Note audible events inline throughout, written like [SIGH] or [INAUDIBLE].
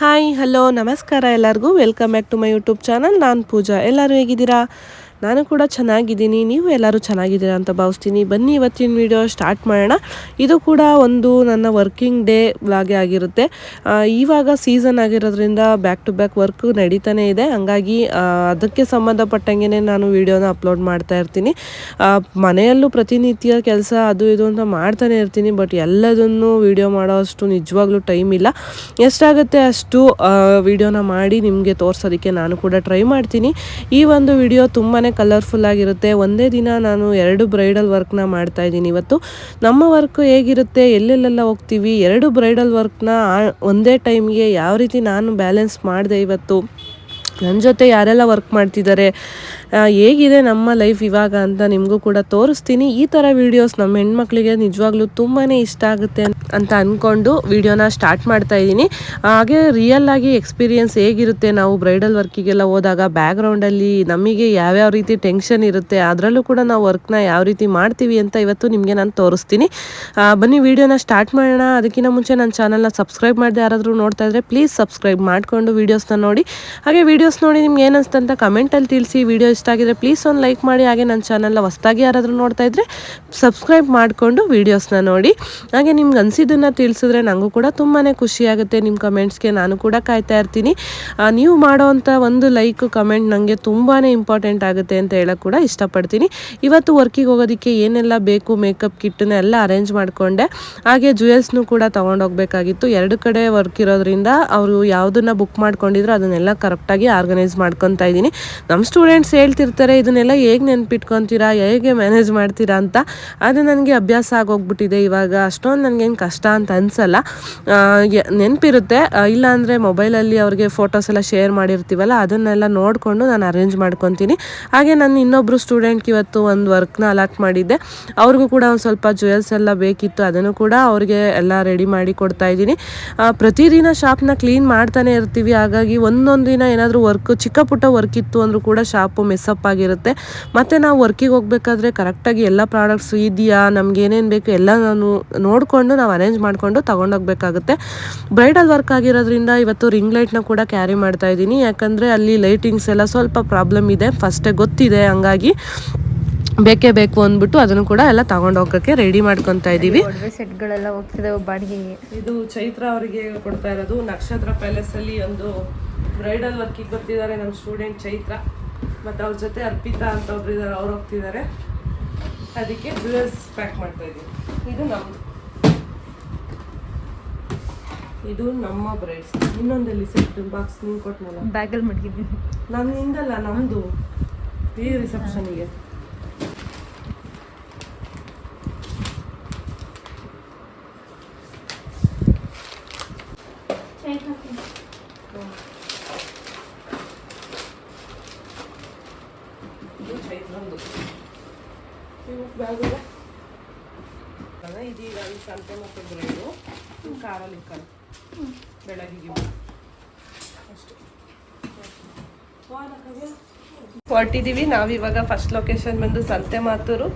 Hi hello ನಮಸ್ಕಾರ ಎಲ್ಲರಿಗೂ. Welcome back to my YouTube channel ನಾನು ಪೂಜಾ. ಎಲ್ಲರೂ ಹೇಗಿದ್ದೀರಾ? ನಾನು ಕೂಡ ಚೆನ್ನಾಗಿದ್ದೀನಿ, ನೀವು ಎಲ್ಲರೂ ಚೆನ್ನಾಗಿದ್ದೀರ ಅಂತ ಭಾವಿಸ್ತೀನಿ. ಬನ್ನಿ ಇವತ್ತಿನ ವಿಡಿಯೋ ಸ್ಟಾರ್ಟ್ ಮಾಡೋಣ. ಇದು ಕೂಡ ಒಂದು ನನ್ನ ವರ್ಕಿಂಗ್ ಡೇ ವ್ಲಾಗೆ ಆಗಿರುತ್ತೆ. ಇವಾಗ ಸೀಸನ್ ಆಗಿರೋದ್ರಿಂದ ಬ್ಯಾಕ್ ಟು ಬ್ಯಾಕ್ ವರ್ಕ್ ನಡೀತಾನೆ ಇದೆ. ಹಂಗಾಗಿ ಅದಕ್ಕೆ ಸಂಬಂಧಪಟ್ಟಂಗೆ ನಾನು ವಿಡಿಯೋನ ಅಪ್ಲೋಡ್ ಮಾಡ್ತಾ ಇರ್ತೀನಿ. ಮನೆಯಲ್ಲೂ ಪ್ರತಿನಿತ್ಯ ಕೆಲಸ ಅದು ಇದು ಅಂತ ಮಾಡ್ತಾನೆ ಇರ್ತೀನಿ ಬಟ್ ಎಲ್ಲದನ್ನು ವಿಡಿಯೋ ಮಾಡೋ ಅಷ್ಟು ನಿಜವಾಗ್ಲೂ ಟೈಮ್ ಇಲ್ಲ. ಎಷ್ಟಾಗುತ್ತೆ ಅಷ್ಟು ವಿಡಿಯೋನ ಮಾಡಿ ನಿಮಗೆ ತೋರಿಸೋದಕ್ಕೆ ನಾನು ಕೂಡ ಟ್ರೈ ಮಾಡ್ತೀನಿ. ಈ ಒಂದು ವಿಡಿಯೋ ತುಂಬಾ ಕಲರ್ಫುಲ್ ಆಗಿರುತ್ತೆ. ಒಂದೇ ದಿನ ನಾನು ಎರಡು ಬ್ರೈಡಲ್ ವರ್ಕ್ನ ಮಾಡ್ತಾ ಇದ್ದೀನಿ. ಇವತ್ತು ನಮ್ಮ ವರ್ಕ್ ಹೇಗಿರುತ್ತೆ, ಎಲ್ಲೆಲ್ಲೆಲ್ಲ ಹೋಗ್ತೀವಿ, ಎರಡು ಬ್ರೈಡಲ್ ವರ್ಕ್ನ ಒಂದೇ ಟೈಮ್ಗೆ ಯಾವ ರೀತಿ ನಾನು ಬ್ಯಾಲೆನ್ಸ್ ಮಾಡಿದೆ ಇವತ್ತು? ನನ್ನ ಜೊತೆ ಯಾರೆಲ್ಲ ವರ್ಕ್ ಮಾಡ್ತಿದ್ದಾರೆ? ಹೇಗಿದೆ ನಮ್ಮ ಲೈಫ್ ಇವಾಗ ಅಂತ ನಿಮಗೂ ಕೂಡ ತೋರಿಸ್ತೀನಿ. ಈ ಥರ ವೀಡಿಯೋಸ್ ನಮ್ಮ ಹೆಣ್ಮಕ್ಳಿಗೆ ನಿಜವಾಗ್ಲೂ ತುಂಬಾ ಇಷ್ಟ ಆಗುತ್ತೆ ಅಂತ ಅಂದ್ಕೊಂಡು ವಿಡಿಯೋನ ಸ್ಟಾರ್ಟ್ ಮಾಡ್ತಾ ಇದ್ದೀನಿ. ಹಾಗೆ ರಿಯಲ್ ಆಗಿ ಎಕ್ಸ್ಪೀರಿಯನ್ಸ್ ಹೇಗಿರುತ್ತೆ? ನಾವು ಬ್ರೈಡಲ್ ವರ್ಕಿಗೆಲ್ಲ ಹೋದಾಗ ಬ್ಯಾಕ್ಗ್ರೌಂಡಲ್ಲಿ ನಮಗೆ ಯಾವ್ಯಾವ ರೀತಿ ಟೆನ್ಷನ್ ಇರುತ್ತೆ? ಅದರಲ್ಲೂ ಕೂಡ ನಾವು ವರ್ಕ್ನ ಯಾವ ರೀತಿ ಮಾಡ್ತೀವಿ ಅಂತ ಇವತ್ತು ನಿಮಗೆ ನಾನು ತೋರಿಸ್ತೀನಿ. ಬನ್ನಿ ವಿಡಿಯೋನ ಸ್ಟಾರ್ಟ್ ಮಾಡೋಣ. ಅದಕ್ಕಿಂತ ಮುಂಚೆ ನನ್ನ ಚಾನಲ್ನ ಸಬ್ಸ್ಕ್ರೈಬ್ ಮಾಡಿದೆ ಯಾರಾದರೂ ನೋಡ್ತಾ ಇದ್ರೆ ಪ್ಲೀಸ್ ಸಬ್ಸ್ಕ್ರೈಬ್ ಮಾಡಿಕೊಂಡು ವೀಡಿಯೋಸ್ನ ನೋಡಿ. ಹಾಗೆ ವೀಡಿಯೋಸ್ ನೋಡಿ ನಿಮ್ಗೆ ಏನಿಸ್ತಂತ ಕಮೆಂಟಲ್ಲಿ ತಿಳಿಸಿ. ವಿಡಿಯೋ ಇಷ್ಟ ಆಗಿದ್ರೆ ಪ್ಲೀಸ್ ಒಂದು ಲೈಕ್ ಮಾಡಿ. ಹಾಗೆ ನನ್ನ ಚಾನಲ್ನ ಹೊಸ್ದಾಗಿ ಯಾರಾದರೂ ನೋಡ್ತಾ ಇದ್ರೆ ಸಬ್ಸ್ಕ್ರೈಬ್ ಮಾಡಿಕೊಂಡು ವೀಡಿಯೋಸ್ನ ನೋಡಿ. ಹಾಗೆ ನಿಮ್ಗೆ ಅನಿಸಿದ್ದನ್ನು ತಿಳಿಸಿದ್ರೆ ನನಗೂ ಕೂಡ ತುಂಬಾ ಖುಷಿ ಆಗುತ್ತೆ. ನಿಮ್ಮ ಕಮೆಂಟ್ಸ್ಗೆ ನಾನು ಕೂಡ ಕಾಯ್ತಾ ಇರ್ತೀನಿ. ನೀವು ಮಾಡೋವಂಥ ಒಂದು ಲೈಕ್ ಕಮೆಂಟ್ ನನಗೆ ತುಂಬಾ ಇಂಪಾರ್ಟೆಂಟ್ ಆಗುತ್ತೆ ಅಂತ ಹೇಳೋಕೆ ಕೂಡ ಇಷ್ಟಪಡ್ತೀನಿ. ಇವತ್ತು ವರ್ಕಿಗೆ ಹೋಗೋದಕ್ಕೆ ಏನೆಲ್ಲ ಬೇಕು ಮೇಕಪ್ ಕಿಟ್ಟನ್ನ ಎಲ್ಲ ಅರೇಂಜ್ ಮಾಡಿಕೊಂಡೆ. ಹಾಗೆ ಜ್ಯುವೆಲ್ಸ್ನು ಕೂಡ ತೊಗೊಂಡೋಗ್ಬೇಕಾಗಿತ್ತು ಎರಡು ಕಡೆ ವರ್ಕ್ ಇರೋದ್ರಿಂದ ಅವರು ಯಾವುದನ್ನು ಬುಕ್ ಮಾಡ್ಕೊಂಡಿದ್ರು ಅದನ್ನೆಲ್ಲ ಕರೆಕ್ಟಾಗಿ ಆರ್ಗನೈಸ್ ಮಾಡ್ಕೊತಾ ಇದ್ದೀನಿ. ನಮ್ಮ ಸ್ಟೂಡೆಂಟ್ಸ್ ಹೇಳ್ತಿರ್ತಾರೆ, ಇದನ್ನೆಲ್ಲ ಹೇಗೆ ನೆನ್ಪಿಟ್ಕೊತೀರಾ? ಹೇಗೆ ಮ್ಯಾನೇಜ್ ಮಾಡ್ತೀರಾ? ಅಂತ. ಅದು ನನಗೆ ಅಭ್ಯಾಸ ಆಗೋಗ್ಬಿಟ್ಟಿದೆ ಇವಾಗ. ಅಷ್ಟೊಂದು ನನಗೇನು ಕಷ್ಟ ಅಂತ ಅನಿಸಲ್ಲ. ನೆನಪಿರುತ್ತೆ. ಇಲ್ಲಾಂದರೆ ಮೊಬೈಲಲ್ಲಿ ಅವ್ರಿಗೆ ಫೋಟೋಸ್ ಎಲ್ಲ ಶೇರ್ ಮಾಡಿರ್ತೀವಲ್ಲ, ಅದನ್ನೆಲ್ಲ ನೋಡಿಕೊಂಡು ನಾನು ಅರೇಂಜ್ ಮಾಡ್ಕೊತೀನಿ. ಹಾಗೆ ನಾನು ಇನ್ನೊಬ್ಬರು ಸ್ಟೂಡೆಂಟ್ಗೆ ಇವತ್ತು ಒಂದು ವರ್ಕ್ನ ಅಲಾಟ್ ಮಾಡಿದ್ದೆ. ಅವ್ರಿಗೂ ಕೂಡ ಒಂದು ಸ್ವಲ್ಪ ಜುವೆಲ್ಸ್ ಎಲ್ಲ ಬೇಕಿತ್ತು. ಅದನ್ನು ಕೂಡ ಅವ್ರಿಗೆ ಎಲ್ಲ ರೆಡಿ ಮಾಡಿ ಕೊಡ್ತಾ ಇದ್ದೀನಿ. ಪ್ರತಿದಿನ ಶಾಪ್ನ ಕ್ಲೀನ್ ಮಾಡ್ತಾನೆ ಇರ್ತೀವಿ. ಹಾಗಾಗಿ ಒಂದೊಂದು ದಿನ ಏನಾದರೂ ವರ್ಕ್ ಚಿಕ್ಕ ಪುಟ್ಟ ವರ್ಕ್ ಇತ್ತು ಅಂದರೂ ಕೂಡ ಶಾಪು ಮೆಸ್ಸಪ್ ಆಗಿರುತ್ತೆ. ಮತ್ತು ನಾವು ವರ್ಕಿಗೆ ಹೋಗಬೇಕಾದ್ರೆ ಕರೆಕ್ಟಾಗಿ ಎಲ್ಲ ಪ್ರಾಡಕ್ಟ್ಸ್ ಇದೆಯಾ ನಮ್ಗೆ ಏನೇನು ಬೇಕು ಎಲ್ಲ ನಾನು ನೋಡಿಕೊಂಡು ನಾವು ಅರೇಂಜ್ ಮಾಡಿಕೊಂಡು ತೊಗೊಂಡೋಗ್ಬೇಕಾಗುತ್ತೆ ಬ್ರೈಡಲ್ ವರ್ಕ್ ಆಗಿರೋದ್ರಿಂದ ಇವತ್ತು ರಿಂಗ್ ಲೈಟ್ನ ಕೂಡ ಕ್ಯಾರಿ ಮಾಡ್ತಾ ಇದ್ದೀನಿ. ಯಾಕಂದರೆ ಅಲ್ಲಿ ಲೈಟಿಂಗ್ಸ್ ಎಲ್ಲ ಸ್ವಲ್ಪ ಪ್ರಾಬ್ಲಮ್ ಇದೆ. ಫಸ್ಟೇ ಗೊತ್ತಿದೆ ಹಂಗಾಗಿ ಬೇಕೇ ಬೇಕು ಅಂದ್ಬಿಟ್ಟು ಅದನ್ನು ಕೂಡ ಎಲ್ಲ ತಗೊಂಡು ಹೋಗೋಕ್ಕೆ ರೆಡಿ ಮಾಡ್ಕೊತಾ ಇದೀವಿ ಸೆಟ್ಗಳೆಲ್ಲ ಬಾಡಿಗೆಗೆ ಇದು ಚೈತ್ರ ಅವರಿಗೆ ಕೊಡ್ತಾ ಇರೋದು. ನಕ್ಷತ್ರ ಪ್ಯಾಲೇಸ್ ಅಲ್ಲಿ ಒಂದು ಬ್ರೈಡಲ್ ವರ್ಕಿಗೆ ಬರ್ತಿದ್ದಾರೆ ನಮ್ಮ ಸ್ಟೂಡೆಂಟ್ ಚೈತ್ರ. ಮತ್ತು ಅವ್ರ ಜೊತೆ ಅರ್ಪಿತಾ ಅಂತ ಒಬ್ರು ಇದ್ದಾರೆ ಅವ್ರು ಹೋಗ್ತಿದ್ದಾರೆ ಅದಕ್ಕೆ ಜುವೆಲ್ಸ್ ಪ್ಯಾಕ್ ಮಾಡ್ತಾ ಇದ್ದೀವಿ ಇದು ನಮ್ಮದು ಇದು ನಮ್ಮ ಬ್ರೈಡ್ಸ್. ಇನ್ನೊಂದಲ್ಲಿ ಸೆಟ್ ಬಾಕ್ಸ್ ನೀವು ಕೊಟ್ಟನಲ್ಲ ಬ್ಯಾಗಲ್ಲಿ ಮಡಗಿದ್ದೀನಿ. ನನ್ನಿಂದಲ್ಲ ನಮ್ಮದು ಈ ರಿಸೆಪ್ಷನಿಗೆ ಇದೆ ಅಲ್ಲ, ಇದೀಗ ಈ ಸಂತೆ ಮತ್ತು ಬ್ರೈಡು ಬೆಳಗ್ಗೆ ಅಷ್ಟು. ಹೊರಟಿದ್ದೀವಿ. ನಾವಿವಾಗ ಫಸ್ಟ್ ಲೊಕೇಶನ್ ಬಂದು ಸಂತೆ ಮಾತೂರು.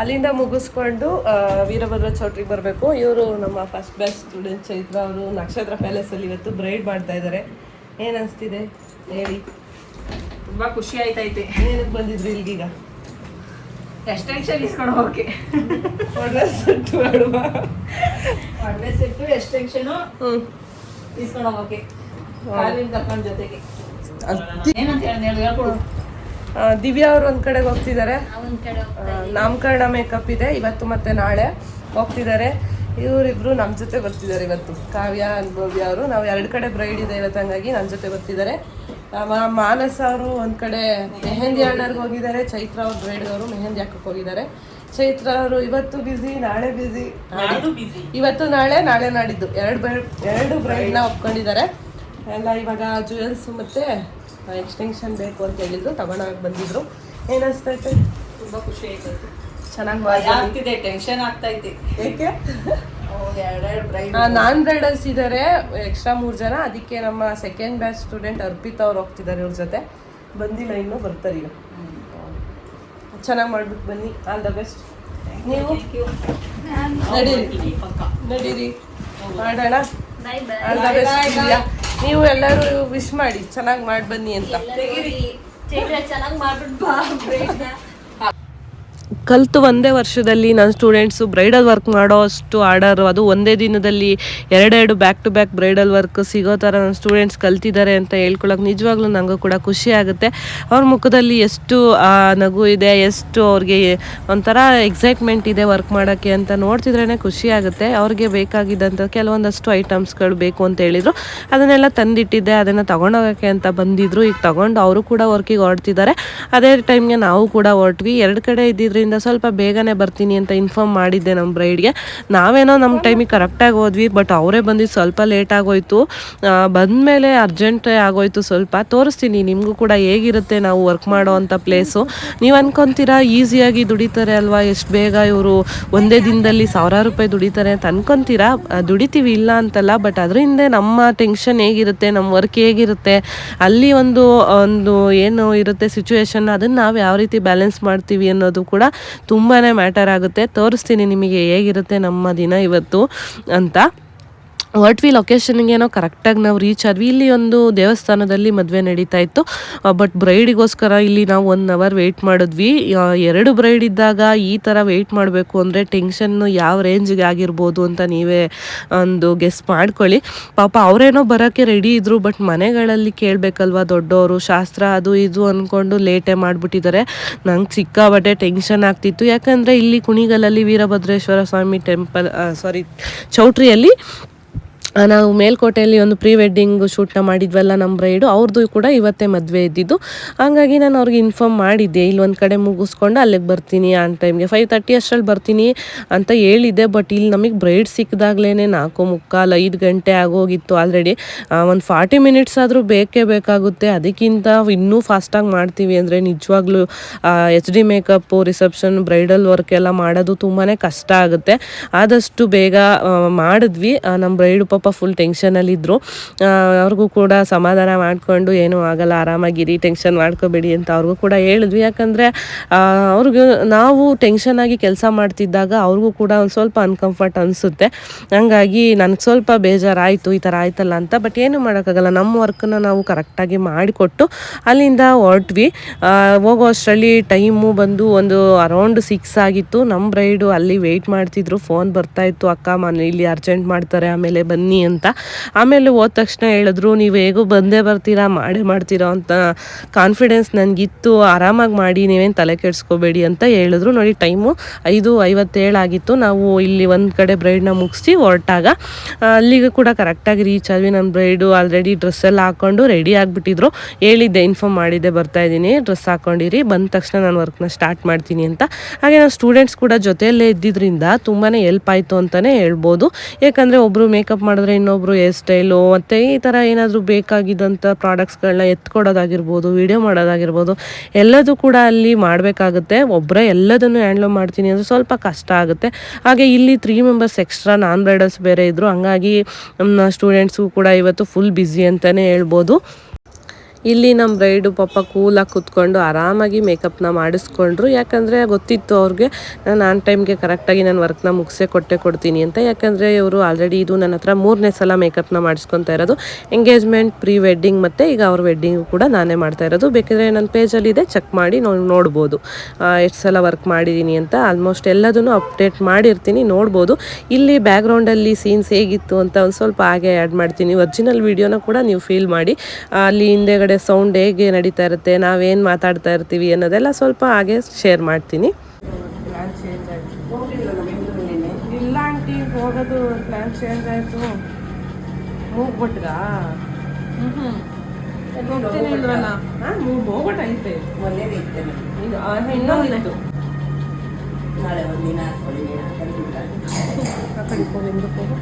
ಅಲ್ಲಿಂದ ಮುಗಿಸ್ಕೊಂಡು ವೀರಭದ್ರ ಚೌಟ್ರಿಗೆ ಬರಬೇಕು. ಇವರು ನಮ್ಮ ಫಸ್ಟ್ ಬೆಸ್ಟ್ ಸ್ಟೂಡೆಂಟ್ ಚೈತ್ರ ಅವರು. ನಕ್ಷತ್ರ ಪ್ಯಾಲೇಸಲ್ಲಿ ಇವತ್ತು ಬ್ರೈಡ್ ಮಾಡ್ತಾ ಇದ್ದಾರೆ. ಏನು ಅನಿಸ್ತಿದೆ ಹೇಳಿ? ತುಂಬಾ ಖುಷಿ ಆಯ್ತೈತೆ. ಏನಕ್ಕೆ ಬಂದಿದ್ರಿ ಇಲ್ಗೀಗ ಎಕ್ಸ್ಟೆನ್ಷನ್ ಇಸ್ಕೊಂಡು ಹೋಗಿ. ಒಳ್ಳೆ ಸೆಟ್ಟು ಬೇಡವಾ? ಒಡವೆ ಸೆಟ್ಟು ಎಕ್ಸ್ಟೆನ್ಷನ್ ಇಸ್ಕೊಂಡು ಹೋಗಕ್ಕೆ ಕಾಲಿನ ಕರ್ಕೊಂಡ್ ಜೊತೆಗೆ. ಏನಂತ ಹೇಳಿ ಹೇಳ್ಕೊಡು. ದಿವ್ಯಾ ಅವರು ಒಂದ್ ಕಡೆಗೆ ಹೋಗ್ತಿದ್ದಾರೆ ಆ, ನಾಮಕರಣ ಮೇಕಪ್ ಇದೆ ಇವತ್ತು ಮತ್ತೆ ನಾಳೆ ಹೋಗ್ತಿದ್ದಾರೆ ಇವರಿಬ್ರು ನಮ್ಮ ಜೊತೆ ಬರ್ತಿದ್ದಾರೆ ಇವತ್ತು. ಕಾವ್ಯ ಭವ್ಯ ಅವರು. ನಾವು ಎರಡು ಕಡೆ ಬ್ರೈಡ್ ಇದೆ ಇವತ್ತು ಹಂಗಾಗಿ ನಮ್ಮ ಜೊತೆ ಬರ್ತಿದ್ದಾರೆ ಮಾನಸ ಅವರು ಒಂದ್ ಕಡೆ ಮೆಹಂದಿ ಅಣ್ಣರ್ಗ್ ಹೋಗಿದ್ದಾರೆ ಚೈತ್ರ ಅವ್ರ ಬ್ರೈಡ್ ಅವರು ಮೆಹಂದಿ ಹಾಕಕ್ಕೆ ಹೋಗಿದ್ದಾರೆ. ಚೈತ್ರ ಅವರು ಇವತ್ತು ಬಿಸಿ ನಾಳೆ ಬ್ಯುಸಿ ಇವತ್ತು ನಾಳೆ ನಾಳೆ ನಾಡಿದ್ದು. ಎರಡು ಬ್ರೈಡ್ ಎರಡು ನ ಒಪ್ಕೊಂಡಿದ್ದಾರೆ. ಎಲ್ಲ ಇವಾಗ ಜುವೆಲ್ಸ್ ಮತ್ತೆ ಎಕ್ಸ್ಟೆನ್ಷನ್ ಬೇಕು ಅಂತ ಹೇಳಿದ್ರು ತಗೊಂಡಾಗ ಬಂದಿದ್ರು. ಏನಿಸ್ತೈತೆ ತುಂಬಾ ಖುಷಿ ಆಯ್ತು. ಚೆನ್ನಾಗಿ ಟೆನ್ಷನ್ ಆಗ್ತೈತಿ ಏಕೆ? ನಾನ್ ಬ್ರೈಡಲ್ಸ್ ಇದ್ದಾರೆ ಎಕ್ಸ್ಟ್ರಾ ಮೂರು ಜನ. ಅದಕ್ಕೆ ನಮ್ಮ ಸೆಕೆಂಡ್ ಬ್ಯಾಚ್ ಸ್ಟೂಡೆಂಟ್ ಅರ್ಪಿತಾ ಅವ್ರು ಹೋಗ್ತಿದ್ದಾರೆ ಇವ್ರ ಜೊತೆ. ಬಂದಿಲ್ಲ ಇನ್ನೂ ಬರ್ತಾರೆ ಈಗ. ಚೆನ್ನಾಗಿ ಮಾಡ್ಬಿಟ್ಟು ಬನ್ನಿ. ಆಲ್ ದ ಬೆಸ್ಟ್ ನೀವು? ನಡೀರಿ. ನಡೀರಿ. ಮಾಡೋಣ? ಆಲ್ ದ ಬೆಸ್ಟ್ ನೀವು ಎಲ್ಲರೂ ವಿಶ್ ಮಾಡಿ. ಚೆನ್ನಾಗಿ ಮಾಡಿ ಬನ್ನಿ ಅಂತ. ಕಲ್ತು ಒಂದೇ ವರ್ಷದಲ್ಲಿ ನನ್ನ ಸ್ಟೂಡೆಂಟ್ಸು ಬ್ರೈಡಲ್ ವರ್ಕ್ ಮಾಡೋ ಅಷ್ಟು ಆರ್ಡರು ಅದು ಒಂದೇ ದಿನದಲ್ಲಿ ಎರಡೆರಡು back to back bridal work ಸಿಗೋ ಥರ ನನ್ನ ಸ್ಟೂಡೆಂಟ್ಸ್ ಕಲ್ತಿದ್ದಾರೆ ಅಂತ ಹೇಳ್ಕೊಳಕ್ಕೆ ನಿಜವಾಗ್ಲೂ ನನಗೂ ಕೂಡ ಖುಷಿ ಆಗುತ್ತೆ. ಅವ್ರ ಮುಖದಲ್ಲಿ ಎಷ್ಟು ನಗು ಇದೆ, ಎಷ್ಟು ಅವ್ರಿಗೆ ಒಂಥರ ಎಕ್ಸೈಟ್ಮೆಂಟ್ ಇದೆ ವರ್ಕ್ ಮಾಡೋಕ್ಕೆ ಅಂತ ನೋಡ್ತಿದ್ರೇ ಖುಷಿ ಆಗುತ್ತೆ. ಅವ್ರಿಗೆ ಬೇಕಾಗಿದ್ದಂಥ ಕೆಲವೊಂದಷ್ಟು ಐಟಮ್ಸ್ಗಳು ಬೇಕು ಅಂತ ಹೇಳಿದರು. ಅದನ್ನೆಲ್ಲ ತಂದಿಟ್ಟಿದ್ದೆ, ಅದನ್ನು ತೊಗೊಂಡೋಗೋಕ್ಕೆ ಅಂತ ಬಂದಿದ್ರು. ಈಗ ತಗೊಂಡು ಅವರು ಕೂಡ ವರ್ಕಿಗೆ ಹೊರಡ್ತಿದ್ದಾರೆ ಅದೇ ಟೈಮ್ಗೆ ನಾವು ಕೂಡ ಹೊರಟ್ವಿ. ಎರಡು ಕಡೆ ಇದ್ದಿದ್ದರಿಂದ ಸ್ವಲ್ಪ ಬೇಗನೆ ಬರ್ತೀನಿ ಅಂತ ಇನ್ಫಾರ್ಮ್ ಮಾಡಿದ್ದೆ ನಮ್ಮ ಬ್ರೈಡ್ಗೆ ನಾವೇನೋ ನಮ್ಮ ಟೈಮಿಗೆ ಕರೆಕ್ಟಾಗಿ ಹೋದ್ವಿ ಬಟ್ ಅವರೇ ಬಂದಿದ್ದು ಸ್ವಲ್ಪ ಲೇಟ್ ಆಗೋಯ್ತು. ಬಂದಮೇಲೆ ಅರ್ಜೆಂಟೇ ಆಗೋಯ್ತು ಸ್ವಲ್ಪ. ತೋರಿಸ್ತೀನಿ, ನಿಮಗೂ ಕೂಡ ಹೇಗಿರುತ್ತೆ ನಾವು ವರ್ಕ್ ಮಾಡೋ ಅಂಥ ಪ್ಲೇಸು ನೀವು ಅನ್ಕೊಂತೀರಾ ಈಸಿಯಾಗಿ ದುಡಿತಾರೆ ಅಲ್ವಾ? ಎಷ್ಟು ಬೇಗ ಇವರು ಒಂದೇ ದಿನದಲ್ಲಿ ಸಾವಿರಾರು ರೂಪಾಯಿ ದುಡಿತಾರೆ ಅಂತ ಅನ್ಕೊಂತೀರಾ? ದುಡಿತೀವಿ ಇಲ್ಲ ಅಂತಲ್ಲ ಬಟ್ ಅದ್ರ ಹಿಂದೆ ನಮ್ಮ ಟೆನ್ಷನ್ ಹೇಗಿರುತ್ತೆ, ನಮ್ಮ ವರ್ಕ್ ಹೇಗಿರುತ್ತೆ, ಅಲ್ಲಿ ಒಂದು ಒಂದು ಏನು ಇರುತ್ತೆ ಸಿಚುವೇಶನ್ ಅದನ್ನು ನಾವು ಯಾವ ರೀತಿ ಬ್ಯಾಲೆನ್ಸ್ ಮಾಡ್ತೀವಿ ಅನ್ನೋದು ಕೂಡ ತುಂಬಾ ಮ್ಯಾಟರ್ ಆಗುತ್ತೆ. ತೋರಿಸ್ತೀನಿ ನಿಮಗೆ ಹೇಗಿರುತ್ತೆ ನಮ್ಮ ದಿನ ಇವತ್ತು ಅಂತ. ಹೊರಟ್ವಿ ಲೊಕೇಶನ್ಗೇನೋ ಕರೆಕ್ಟಾಗಿ ನಾವು ರೀಚ್ ಆದ್ವಿ. ಇಲ್ಲಿ ಒಂದು ದೇವಸ್ಥಾನದಲ್ಲಿ ಮದುವೆ ನಡೀತಾ ಇತ್ತು. ಬಟ್ ಬ್ರೈಡಿಗೋಸ್ಕರ ಇಲ್ಲಿ ನಾವು ಒನ್ ಅವರ್ ವೆಯ್ಟ್ ಮಾಡಿದ್ವಿ. ಎರಡು ಬ್ರೈಡ್ ಇದ್ದಾಗ ಈ ಥರ ವೆಯ್ಟ್ ಮಾಡಬೇಕು ಅಂದರೆ ಟೆನ್ಷನ್ನು ಯಾವ ರೇಂಜ್ಗೆ ಆಗಿರ್ಬೋದು ಅಂತ ನೀವೇ ಒಂದು ಗೆಸ್ ಮಾಡ್ಕೊಳ್ಳಿ. ಪಾಪ ಅವರೇನೋ ಬರೋಕ್ಕೆ ರೆಡಿ ಇದ್ದರು ಬಟ್ ಮನೆಗಳಲ್ಲಿ ಕೇಳಬೇಕಲ್ವ ದೊಡ್ಡವರು ಶಾಸ್ತ್ರ ಅದು ಇದು ಅಂದ್ಕೊಂಡು ಲೇಟೇ ಮಾಡಿಬಿಟ್ಟಿದ್ದಾರೆ ನಂಗೆ ಸಿಕ್ಕಾಬಟ್ಟೆ ಟೆನ್ಷನ್ ಆಗ್ತಿತ್ತು. ಯಾಕಂದರೆ ಇಲ್ಲಿ ಕುಣಿಗಲಲ್ಲಿ ವೀರಭದ್ರೇಶ್ವರ ಸ್ವಾಮಿ ಟೆಂಪಲ್ ಸಾರಿ ಚೌಟ್ರಿಯಲ್ಲಿ ನಾವು ಮೇಲ್ಕೋಟೆಯಲ್ಲಿ ಒಂದು ಪ್ರೀ ವೆಡ್ಡಿಂಗ್ ಶೂಟ್ನ ಮಾಡಿದ್ವಲ್ಲ ನಮ್ಮ ಬ್ರೈಡು ಅವ್ರದ್ದು ಕೂಡ ಇವತ್ತೇ ಮದುವೆ ಇದ್ದಿದ್ದು. ಹಾಗಾಗಿ ನಾನು ಅವ್ರಿಗೆ ಇನ್ಫಾರ್ಮ್ ಮಾಡಿದ್ದೆ, ಇಲ್ಲಿ ಒಂದು ಕಡೆ ಮುಗಿಸ್ಕೊಂಡು ಅಲ್ಲಿಗೆ ಬರ್ತೀನಿ ಆನ್ ಟೈಮ್ಗೆ. ಫೈವ್ ತರ್ಟಿ ಅಷ್ಟರಲ್ಲಿ ಬರ್ತೀನಿ ಅಂತ ಹೇಳಿದ್ದೆ ಬಟ್ ಇಲ್ಲಿ ನಮಗೆ ಬ್ರೈಡ್ ಸಿಕ್ಕಿದಾಗ್ಲೇ ನಾಲ್ಕು ಮುಕ್ಕಾಲು, ಐದು ಗಂಟೆ ಆಗೋಗಿತ್ತು ಆಲ್ರೆಡಿ ಒಂದು ಫಾರ್ಟಿ ಮಿನಿಟ್ಸ್ ಆದರೂ ಬೇಕೇ ಬೇಕಾಗುತ್ತೆ. ಅದಕ್ಕಿಂತ ಇನ್ನೂ ಫಾಸ್ಟಾಗಿ ಮಾಡ್ತೀವಿ ಅಂದರೆ ನಿಜವಾಗ್ಲೂ H D makeup reception bridal work ಎಲ್ಲ ಮಾಡೋದು ತುಂಬಾ ಕಷ್ಟ ಆಗುತ್ತೆ. ಆದಷ್ಟು ಬೇಗ ಮಾಡಿದ್ವಿ. ನಮ್ಮ ಬ್ರೈಡ್ ಪಾಪ ಫುಲ್ ಟೆನ್ಷನಲ್ಲಿದ್ದರು ಅವ್ರಿಗೂ ಕೂಡ ಸಮಾಧಾನ ಮಾಡಿಕೊಂಡು ಏನೂ ಆಗಲ್ಲ, ಆರಾಮಾಗಿರಿ ಟೆನ್ಷನ್ ಮಾಡ್ಕೋಬೇಡಿ ಅಂತ ಅವ್ರಿಗೂ ಕೂಡ ಹೇಳಿದ್ವಿ. ಯಾಕಂದರೆ ಅವ್ರಿಗೂ ನಾವು ಟೆನ್ಷನ್ ಆಗಿ ಕೆಲಸ ಮಾಡ್ತಿದ್ದಾಗ ಅವ್ರಿಗೂ ಕೂಡ ಒಂದು ಸ್ವಲ್ಪ ಅನ್ಕಂಫರ್ಟ್ ಅನಿಸುತ್ತೆ. ಹಂಗಾಗಿ ನನಗೆ ಸ್ವಲ್ಪ ಬೇಜಾರಾಯಿತು, ಈ ಥರ ಆಯ್ತಲ್ಲ ಅಂತ. ಬಟ್ ಏನು ಮಾಡೋಕ್ಕಾಗಲ್ಲ, ನಮ್ಮ ವರ್ಕನ್ನ ನಾವು ಕರೆಕ್ಟಾಗಿ ಮಾಡಿಕೊಟ್ಟು ಅಲ್ಲಿಂದ ಹೊರಟ್ವಿ. ಹೋಗೋ ಅಷ್ಟರಲ್ಲಿ ಟೈಮು ಬಂದು ಒಂದು ಅರೌಂಡ್ ಸಿಕ್ಸ್ ಆಗಿತ್ತು. ನಮ್ಮ ಬ್ರೈಡು ಅಲ್ಲಿ ವೆಯ್ಟ್ ಮಾಡ್ತಿದ್ರು. ಫೋನ್ ಬರ್ತಾಯಿತ್ತು ಅಕ್ಕ ಮನೆ ಇಲ್ಲಿ ಅರ್ಜೆಂಟ್ ಮಾಡ್ತಾರೆ, ಆಮೇಲೆ ಬನ್ನಿ ಅಂತ. ಆಮೇಲೆ ಹೋದ ತಕ್ಷಣ ಹೇಳಿದ್ರು, ನೀವು ಹೇಗೂ ಬಂದೇ ಬರ್ತೀರಾ, ಮಾಡೇ ಮಾಡ್ತೀರಾ ಅಂತ ಕಾನ್ಫಿಡೆನ್ಸ್ ನನಗಿತ್ತು ಆರಾಮಾಗಿ ಮಾಡಿ, ನೀವೇನು ತಲೆ ಕೆಡಿಸ್ಕೋಬೇಡಿ ಅಂತ ಹೇಳಿದ್ರು. ನೋಡಿ ಟೈಮು ಐದು ಐವತ್ತೇಳು ಆಗಿತ್ತು. ನಾವು ಇಲ್ಲಿ ಒಂದು ಕಡೆ ಬ್ರೈಡ್ನ ಮುಗಿಸಿ ಹೊರಟಾಗ, ಅಲ್ಲಿಗೆ ಕೂಡ ಕರೆಕ್ಟಾಗಿ ರೀಚ್ ಆದ್ವಿ. ನನ್ನ ಬ್ರೈಡು ಆಲ್ರೆಡಿ ಡ್ರೆಸ್ ಎಲ್ಲ ಹಾಕ್ಕೊಂಡು ರೆಡಿ ಆಗಿಬಿಟ್ಟಿದ್ರು. ಹೇಳಿದ್ದೆ ಇನ್ಫಾರ್ಮ್ ಮಾಡಿದ್ದೆ, ಬರ್ತಾ ಇದ್ದೀನಿ. ಡ್ರೆಸ್ ಹಾಕ್ಕೊಂಡಿರಿ ಬಂದ ತಕ್ಷಣ ನಾನು ವರ್ಕ್ನ ಸ್ಟಾರ್ಟ್ ಮಾಡ್ತೀನಿ ಅಂತ. ಹಾಗೆ ನಾನು ಸ್ಟೂಡೆಂಟ್ಸ್ ಕೂಡ ಜೊತೆಯಲ್ಲೇ ಇದ್ದಿದ್ದರಿಂದ ತುಂಬಾ ಹೆಲ್ಪ್ ಆಯಿತು ಅಂತಲೇ ಹೇಳ್ಬೋದು. ಯಾಕಂದರೆ ಒಬ್ಬರು ಮೇಕಪ್ ಮಾಡಿದ್ರೆ ಇನ್ನೊಬ್ರು ಹೇರ್ ಸ್ಟೈಲು ಮತ್ತು ಈ ಥರ ಏನಾದರೂ ಬೇಕಾಗಿದ್ದಂಥ ಪ್ರಾಡಕ್ಟ್ಸ್ಗಳನ್ನ ಎತ್ಕೊಡೋದಾಗಿರ್ಬೋದು ವಿಡಿಯೋ ಮಾಡೋದಾಗಿರ್ಬೋದು, ಎಲ್ಲದೂ ಕೂಡ ಅಲ್ಲಿ ಮಾಡಬೇಕಾಗುತ್ತೆ. ಒಬ್ಬರೇ ಎಲ್ಲದನ್ನು ಹ್ಯಾಂಡ್ಲ್ ಮಾಡ್ತೀನಿ ಅಂದರೆ ಸ್ವಲ್ಪ ಕಷ್ಟ ಆಗುತ್ತೆ. ಹಾಗೆ ಇಲ್ಲಿ three members extra non brides ಬೇರೆ ಇದ್ದರು ಹಂಗಾಗಿ, ನಮ್ಮ ಸ್ಟೂಡೆಂಟ್ಸು ಕೂಡ ಇವತ್ತು ಫುಲ್ ಬ್ಯುಸಿ ಅಂತಲೇ ಹೇಳ್ಬೋದು. ಇಲ್ಲಿ ನಮ್ಮ ಬ್ರೈಡು ಪಾಪ ಕೂಲಾಗಿ ಕೂತ್ಕೊಂಡು ಆರಾಮಾಗಿ ಮೇಕಪ್ನ ಮಾಡಿಸ್ಕೊಂಡ್ರು. ಯಾಕಂದರೆ ಗೊತ್ತಿತ್ತು ಅವ್ರಿಗೆ, ನಾನು ಆನ್ ಟೈಮ್ಗೆ ಕರೆಕ್ಟಾಗಿ ನಾನು ವರ್ಕ್ನ ಮುಗಿಸೇ ಕೊಟ್ಟೆ ಕೊಡ್ತೀನಿ ಅಂತ. ಯಾಕಂದರೆ ಇವರು ಆಲ್ರೆಡಿ ಇದು ನನ್ನ ಹತ್ರ ಮೂರನೇ ಸಲ ಮೇಕಪ್ನ ಮಾಡಿಸ್ಕೊತಾ ಇರೋದು. ಎಂಗೇಜ್ಮೆಂಟ್ ಪ್ರೀ ವೆಡ್ಡಿಂಗ್ ಮತ್ತು ಈಗ ಅವ್ರ ವೆಡ್ಡಿಂಗ್ ಕೂಡ ನಾನೇ ಮಾಡ್ತಾ ಇರೋದು. ಬೇಕಿದ್ರೆ ನನ್ನ ಪೇಜಲ್ಲಿದೆ ಚೆಕ್ ಮಾಡಿ ನೋಡಿ ನೋಡ್ಬೋದು. ಎಷ್ಟು ಸಲ ವರ್ಕ್ ಮಾಡಿದ್ದೀನಿ ಅಂತ ಆಲ್ಮೋಸ್ಟ್ ಎಲ್ಲದನ್ನು ಅಪ್ಡೇಟ್ ಮಾಡಿರ್ತೀನಿ, ನೋಡ್ಬೋದು. ಇಲ್ಲಿ ಬ್ಯಾಕ್ಗ್ರೌಂಡಲ್ಲಿ ಸೀನ್ಸ್ ಹೇಗಿತ್ತು ಅಂತ ಒಂದು ಸ್ವಲ್ಪ ಹಾಗೆ ಆ್ಯಡ್ ಮಾಡ್ತೀನಿ. ಒರ್ಜಿನಲ್ ವೀಡಿಯೋನ ಕೂಡ ನೀವು ಫೀಲ್ ಮಾಡಿ. ಅಲ್ಲಿ ಹಿಂದೆಗಡೆ ಸೌಂಡ್ ಹೇಗೆ ನಡೀತಾ ಇರುತ್ತೆ ನಾವೇನು ಮಾತಾಡ್ತಾ ಇರ್ತೀವಿ ಅನ್ನೋದೆಲ್ಲ ಸ್ವಲ್ಪ ಹಾಗೆ ಶೇರ್ ಮಾಡ್ತೀನಿ. ಇಲ್ಲ ಆಂಟಿ ಹೋಗೋದು ಪ್ಲಾನ್ ಚೇಂಜ್ ಆಯಿತು. ಹೋಗ್ಬಿಟ್ಟೈತೆ ಇನ್ನೊಂದು ನಾಳೆ ಒಂದಿನ ಕಡೆ [LAUGHS] ಹೋಗು,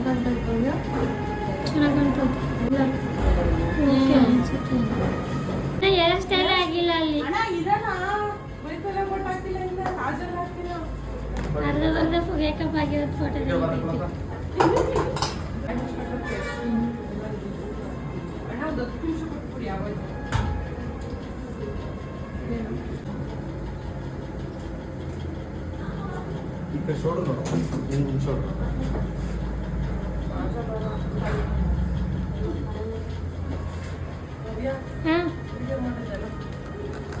ಹಿಂದಕ್ಕೆ ಹೋಗು. ಹೆಂಗ್ ಕಾಣ್ತಾ ಇತ್ತು ಅವ್ನಿಗೆ? ಹೇರ್ ಸ್ಟೈಲ್ ಆಗಿಲ್ಲ ಅಲ್ಲಿ ಅರ್ಧ ಬರ್ಧ ಮೇಕಪ್ ಆಗಿರೋದು ಫೋಟೋ ఇక్కడ చూడు నేను చూడు ಹಾ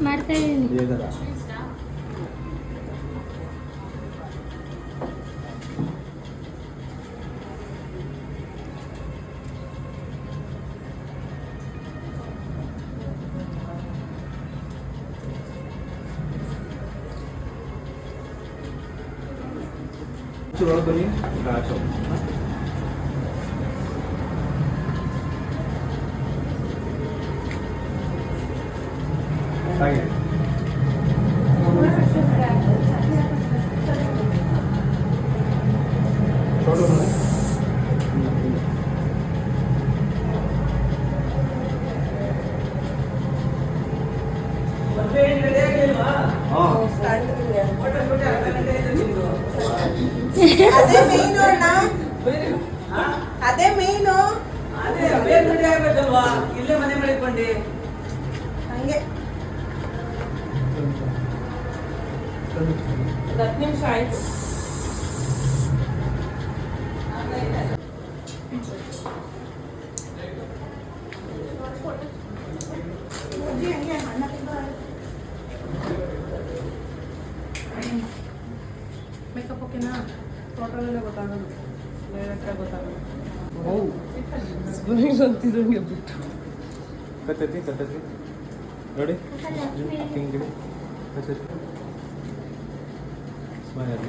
ಮಾಡ್ತಾ ಇದೀನಿ ಏದರ ಒಳಗೆ ಬನ್ನಿ ಅದೇ ಮೇನು. ಅಣ್ಣ ಅದೇ ಮೇನು ಅದೇ ಬೇರೆ ಕಡೆ ಆಗ್ಬೇಕಲ್ವಾ ಇಲ್ಲೇ ಮನೆ ಮಾಡಿಕೊಂಡೆ. ಹಂಗೆ. ಹತ್ತು ನಿಮಿಷ ಆಯ್ತು. ಅಂತಿದ್ದಂಗೆ ಬಿಟ್ಟು ಕತ್ತೈತಿ ಕತ್ತೈತಿ ನೋಡಿ ಹಿಂಗೆ ಕತ್ತೈತಿ ಸ್ಮೈಲ್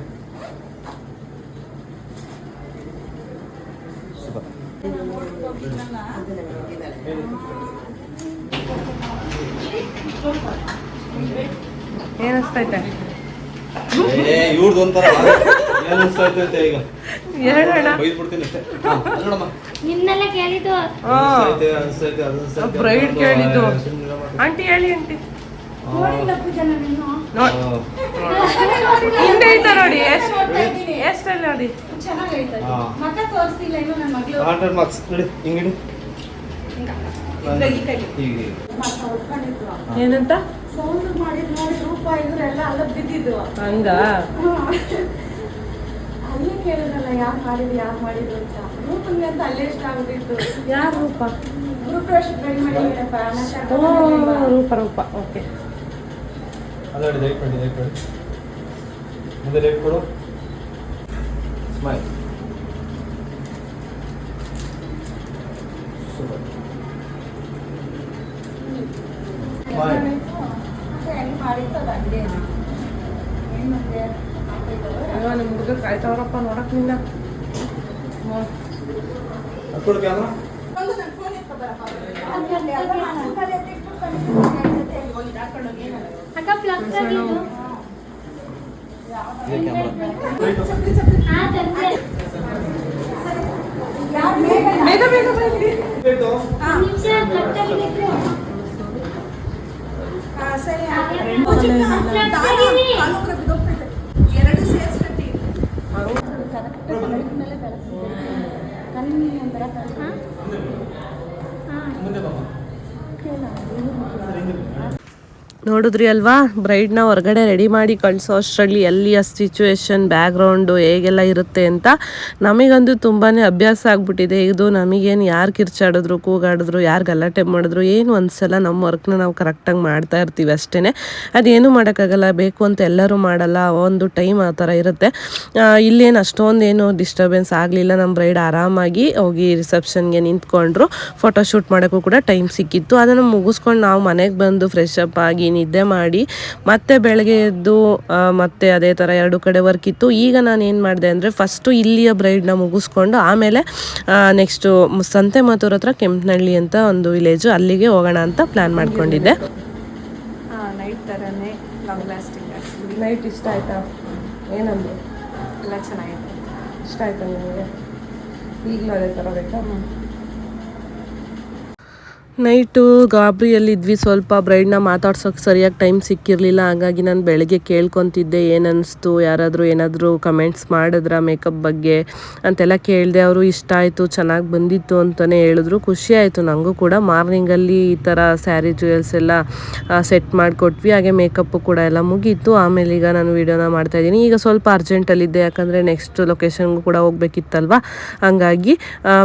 ಏನಿಸ್ತೈತೆ ಏ ಇವ್ರದ್ದು ಒಂಥರ ಏನಸ್ತೈತೆ ಈಗ? ಹೇಳೋಣ. ಬೈದ್ ಬಿಡ್ತೀನಿ ಅಷ್ಟೇ ನೋಡಮ್ಮ ನಿನ್ನೆಲ್ಲ ಕೇಳಿದ್ದು. ಬ್ರೈಡ್ ಕೇಳಿದ್ದು. ಆಂಟಿ ಹೇಳಿ ಆಂಟಿ. ಹಿಂದೆ ಐತೆ ನೋಡಿ ಎಷ್ಟು ಎಷ್ಟಲ್ಲಿ ನೋಡಿ? ಹಾ. ಮತ್ತೆ ತೋರಿಸ್ತಿಲ್ಲ ಇನ್ನು ನನ್ನ ಮಗಳು. ಹಂಡ್ರೆಡ್ ಮಾರ್ಕ್ಸ್ ನೋಡಿ ಹಿಂಗಿಡಿ. ಹೀಗೆ. ಏನಂತ? ಸೌಂಡ್ ಮಾಡಿದ್ ನೋಡಿ ರೂಪ ಇವರೆಲ್ಲ ಅಲ್ಲ ಬಿದ್ದಿದ್ದು. ಹಂಗ? ಅಲ್ಲೇ ಕೇಳಿದ್ರಲ್ಲ ಯಾರು ಮಾಡಿದ್ರು ಯಾರು ಮಾಡಿದ್ರು ಅಂತ. ರೂಪನ್ಗೆ ಅಂತ ಅಲ್ಲೇ ಇಷ್ಟ ಆಗ್ಬಿಟ್ಟಿತ್ತು. ಯಾರು ರೂಪ? ಗ್ರೂಪ್ ವರ್ಷಕ್ಕೆ ಟ್ರೈ ಮಾಡಿದ್ದೀರಪ್ಪ ಓ ರೂಪ ರೂಪ. ಓಕೆ. ಅದೇ ಲೈಟ್ ಮಾಡಿ ಲೈಟ್ ಮಾಡಿ. ಮುಂದೆ ಲೈಟ್ ಕೊಡು. ಸ್ಮೈಲ್ ಸೂಪರ್ ಸ್ಮೈಲ್ ಹೆಂಗ್ ಮಾಡಿತ್ತು ಅದು ಏನ್ ಮತ್ತೆ? ಅಯ್ಯೋ ನಿಮ್ಮ ಹುಡುಗ ಕಾಯ್ತಾವ್ರಪ್ಪ ನೋಡಕ್ ನಿನ್ನ ಕೊಡು ಕ್ಯಾಮ್ರಾ ಒಂದು ನನ್ನ ಫೋನ್ ಎತ್ಕೊಬರಪ್ಪ ಅದ್ರಲ್ಲಿ ಅಲ್ಲ ನಾನು ಅಂಕಲ್ ಎತ್ತಿಟ್ಟು ಕಳಿಸಿದ್ದು ಹೋಗಿ ಹಾಕೊಂಡು ಹೋಗಿ ಏನಲ್ಲ ಅಕ್ಕ ಪ್ಲಗ್ ಆಗಿದ್ದು ಇದೆ ಕ್ಯಾಮ್ರಾ ಹಾ ತಂದೆ ಯಾರು ಬೇಗ ಬೇಗ ಬೇಗ ಬನ್ನಿ ನಿಮಿಷ ಪ್ಲಗ್ ಆಗಿದ್ದು ಹಾ, ಸರಿ ಹಾಗೆ ಪೂಜೆ ಪ್ಲಗ್ ದಾರಿ ಆಗಿವಿ. ಕಾಲು ಉಗ್ರ ಬಿದ್ದೋಗ್ತೈತೆ. ಎರಡು ಸೇರ್ಸ್ಬಿಟ್ಟು ಮುಂದೆ ಬಾಮ್ಮ ನೋಡಿದ್ರಿ ಅಲ್ವಾ? ಬ್ರೈಡ್ನ ಹೊರಗಡೆ ರೆಡಿ ಮಾಡಿ ಕಳಿಸೋ ಅಷ್ಟರಲ್ಲಿ ಎಲ್ಲಿಯ ಸಿಚುವೇಶನ್ ಬ್ಯಾಕ್ಗ್ರೌಂಡು ಹೇಗೆಲ್ಲ ಇರುತ್ತೆ ಅಂತ ನಮಗಂದು ತುಂಬಾ ಅಭ್ಯಾಸ ಆಗಿಬಿಟ್ಟಿದೆ. ಇದು ನಮಗೇನು ಯಾರು ಕಿರ್ಚಾಡಿದ್ರು, ಕೂಗಾಡಿದ್ರು, ಯಾರು ಗಲಾಟೆ ಮಾಡಿದ್ರು, ಏನು ಒಂದ್ಸಲ ನಮ್ಮ ವರ್ಕ್ನ ನಾವು ಕರೆಕ್ಟಾಗಿ ಮಾಡ್ತಾ ಇರ್ತೀವಿ ಅಷ್ಟೇ ಅದೇನು ಮಾಡೋಕ್ಕಾಗಲ್ಲ, ಬೇಕು ಅಂತ ಎಲ್ಲರೂ ಮಾಡಲ್ಲ, ಒಂದು ಟೈಮ್ ಆ ಥರ ಇರುತ್ತೆ. ಇಲ್ಲೇನು ಇಲ್ಲೇನು ಅಷ್ಟೊಂದೇನು ಡಿಸ್ಟರ್ಬೆನ್ಸ್ ಆಗಲಿಲ್ಲ. ನಮ್ಮ ಬ್ರೈಡ್ ಆರಾಮಾಗಿ ಹೋಗಿ ರಿಸೆಪ್ಷನ್ಗೆ ನಿಂತ್ಕೊಂಡ್ರು. ಫೋಟೋಶೂಟ್ ಮಾಡೋಕ್ಕೂ ಕೂಡ ಟೈಮ್ ಸಿಕ್ಕಿತ್ತು. ಅದನ್ನು ಮುಗಿಸ್ಕೊಂಡು ನಾವು ಮನೆಗೆ ಬಂದು ಫ್ರೆಶ್ ಅಪ್ ಆಗಿ ನಿದ್ದೆ ಮಾಡಿ ಮತ್ತೆ ಬೆಳಗ್ಗೆ ಎದ್ದು ಮತ್ತೆ ಅದೇ ಥರ ಎರಡು ಕಡೆ ವರ್ಕ್ ಇತ್ತು. ಈಗ ನಾನು ಏನು ಮಾಡಿದೆ ಅಂದರೆ ಫಸ್ಟು ಇಲ್ಲಿಯ ಬ್ರೈಡ್ನ ಮುಗಿಸ್ಕೊಂಡು ಆಮೇಲೆ ನೆಕ್ಸ್ಟು ಸಂತೆ ಮಾತೂರ್ ಹತ್ರ ಕೆಂಪನಹಳ್ಳಿ ಅಂತ ಒಂದು ವಿಲೇಜು ಅಲ್ಲಿಗೆ ಹೋಗೋಣ ಅಂತ ಪ್ಲ್ಯಾನ್ ಮಾಡ್ಕೊಂಡಿದ್ದೆ. ನೈಟ್ ಥರನೇ ಲಾಂಗ್ ಲಾಸ್ಟಿಂಗ್ ನೈಟ್ ಇಷ್ಟ ಆಯ್ತಾ? ಏನಂದ್ರು? ಎಲ್ಲ ಚೆನ್ನಾಗಿದೆ. ಇಷ್ಟ ಆಯ್ತಾ ನಿಮಗೆ? ಈಗಲೂ ಅದೇ ಥರ ಬೇಕಾ? ನೈಟು ಗಾಬ್ರಿಯಲ್ಲಿದ್ವಿ ಸ್ವಲ್ಪ ಬ್ರೈಡ್ನ ಮಾತಾಡ್ಸೋಕೆ ಸರಿಯಾಗಿ ಟೈಮ್ ಸಿಕ್ಕಿರಲಿಲ್ಲ. ಹಾಗಾಗಿ ನಾನು ಬೆಳಗ್ಗೆ ಕೇಳ್ಕೊತಿದ್ದೆ ಏನನ್ನಿಸ್ತು ಯಾರಾದರೂ ಏನಾದರೂ ಕಮೆಂಟ್ಸ್ ಮಾಡಿದ್ರ ಮೇಕಪ್ ಬಗ್ಗೆ ಅಂತೆಲ್ಲ ಕೇಳಿದೆ, ಅವರು ಇಷ್ಟ ಆಯಿತು, ಚೆನ್ನಾಗಿ ಬಂದಿತ್ತು ಅಂತಲೇ ಹೇಳಿದ್ರು. ಖುಷಿ ಆಯಿತು ನನಗೂ ಕೂಡ. ಮಾರ್ನಿಂಗಲ್ಲಿ ಈ ಥರ ಸ್ಯಾರಿ ಜ್ಯುವೆಲ್ಸ್ ಎಲ್ಲ ಸೆಟ್ ಮಾಡಿಕೊಟ್ವಿ. ಹಾಗೆ ಮೇಕಪ್ಪು ಕೂಡ ಎಲ್ಲ ಮುಗೀತು. ಆಮೇಲೆ ಈಗ ನಾನು ವೀಡಿಯೋನ ಮಾಡ್ತಾಯಿದ್ದೀನಿ ಈಗ ಸ್ವಲ್ಪ ಅರ್ಜೆಂಟಲ್ಲಿದ್ದೆ, ಯಾಕಂದರೆ ನೆಕ್ಸ್ಟ್ ಲೊಕೇಶನ್ಗೂ ಕೂಡ ಹೋಗ್ಬೇಕಿತ್ತಲ್ವ? ಹಂಗಾಗಿ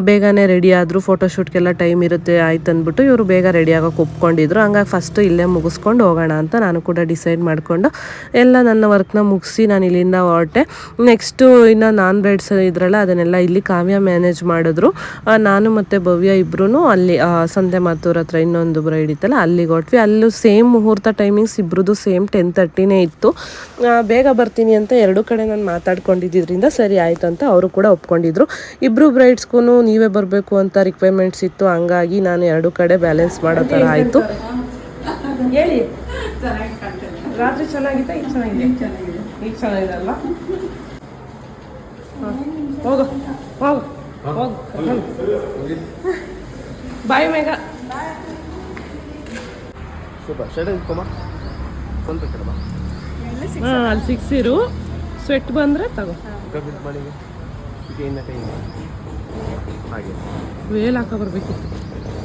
ಬೇಗನೆ ರೆಡಿ ಆದರೂ. ಫೋಟೋಶೂಟ್ಗೆಲ್ಲ ಟೈಮ್ ಇರುತ್ತೆ ಆಯ್ತು ಅಂದ್ಬಿಟ್ಟು ಇವರು ಬೇಗ ರೆಡಿ ಆಗೋಕೆ ಒಪ್ಕೊಂಡಿದ್ರು. ಹಂಗಾಗಿ ಫಸ್ಟು ಇಲ್ಲೇ ಮುಗಿಸ್ಕೊಂಡು ಹೋಗೋಣ ಅಂತ ನಾನು ಕೂಡ ಡಿಸೈಡ್ ಮಾಡಿಕೊಂಡು ಎಲ್ಲ ನನ್ನ ವರ್ಕ್ನ ಮುಗಿಸಿ ನಾನು ಇಲ್ಲಿಂದ ಹೊರಟೆ. ನೆಕ್ಸ್ಟು ಇನ್ನು ನಾನ್ ಬ್ರೈಡ್ಸ್ ಇದ್ರಲ್ಲ ಅದನ್ನೆಲ್ಲ ಇಲ್ಲಿ ಕಾವ್ಯ ಮ್ಯಾನೇಜ್ ಮಾಡಿದ್ರು. ನಾನು ಮತ್ತು ಭವ್ಯ ಇಬ್ಬರೂ ಅಲ್ಲಿ ಸಂತೆ ಮಾತೂರ್ ಹತ್ರ ಇನ್ನೊಂದು ಬ್ರೈಡ್ ಇತ್ತಲ್ಲ, ಅಲ್ಲಿಗೆ ಹೊಟ್ವಿ ಅಲ್ಲೂ ಸೇಮ್ ಮುಹೂರ್ತ ಟೈಮಿಂಗ್ಸ್ ಇಬ್ಬರದ್ದು ಸೇಮ್ ಟೆನ್ ತರ್ಟಿನೇ ಇತ್ತು ಬೇಗ ಬರ್ತೀನಿ ಅಂತ ಎರಡು ಕಡೆ ನಾನು ಮಾತಾಡ್ಕೊಂಡಿದ್ದರಿಂದ ಸರಿ ಆಯಿತು ಅಂತ ಅವರು ಕೂಡ ಒಪ್ಕೊಂಡಿದ್ರು. ಇಬ್ಬರು ಬ್ರೈಡ್ಸ್ಗೂ ನೀವೇ ಬರಬೇಕು ಅಂತ ರಿಕ್ವೈರ್ಮೆಂಟ್ಸ್ ಇತ್ತು. ಹಂಗಾಗಿ ನಾನು ಎರಡು ಕಡೆ ಬ್ಯಾಲೆನ್ಸ್ ಮಾಡೋ ಥರ ಆಯಿತು. ಹೇಳಿ. ರಾತ್ರಿ ಚೆನ್ನಾಗಿತ್ತ ಈಗ ಚೆನ್ನಾಗಿದೆ? ಈಗ ಚೆನ್ನಾಗಿದೆ. ಅಲ್ಲ ಹೋಗು ಹೋಗು ಹೋಗು ಬಾಯ್ ಮೇಘ ಸೂಪರ್. ಇಟ್ಕೊಮ್ಮ ಕಡೆ ಹಾಂ ಅಲ್ಲಿ ಸಿಕ್ಸಿರು. ಸ್ವೆಟ್ ಬಂದರೆ ತಗೋ. ಹಾಗೆ. ವೇಲ್ ಹಾಕೋ ಬರ್ಬೇಕಿತ್ತು.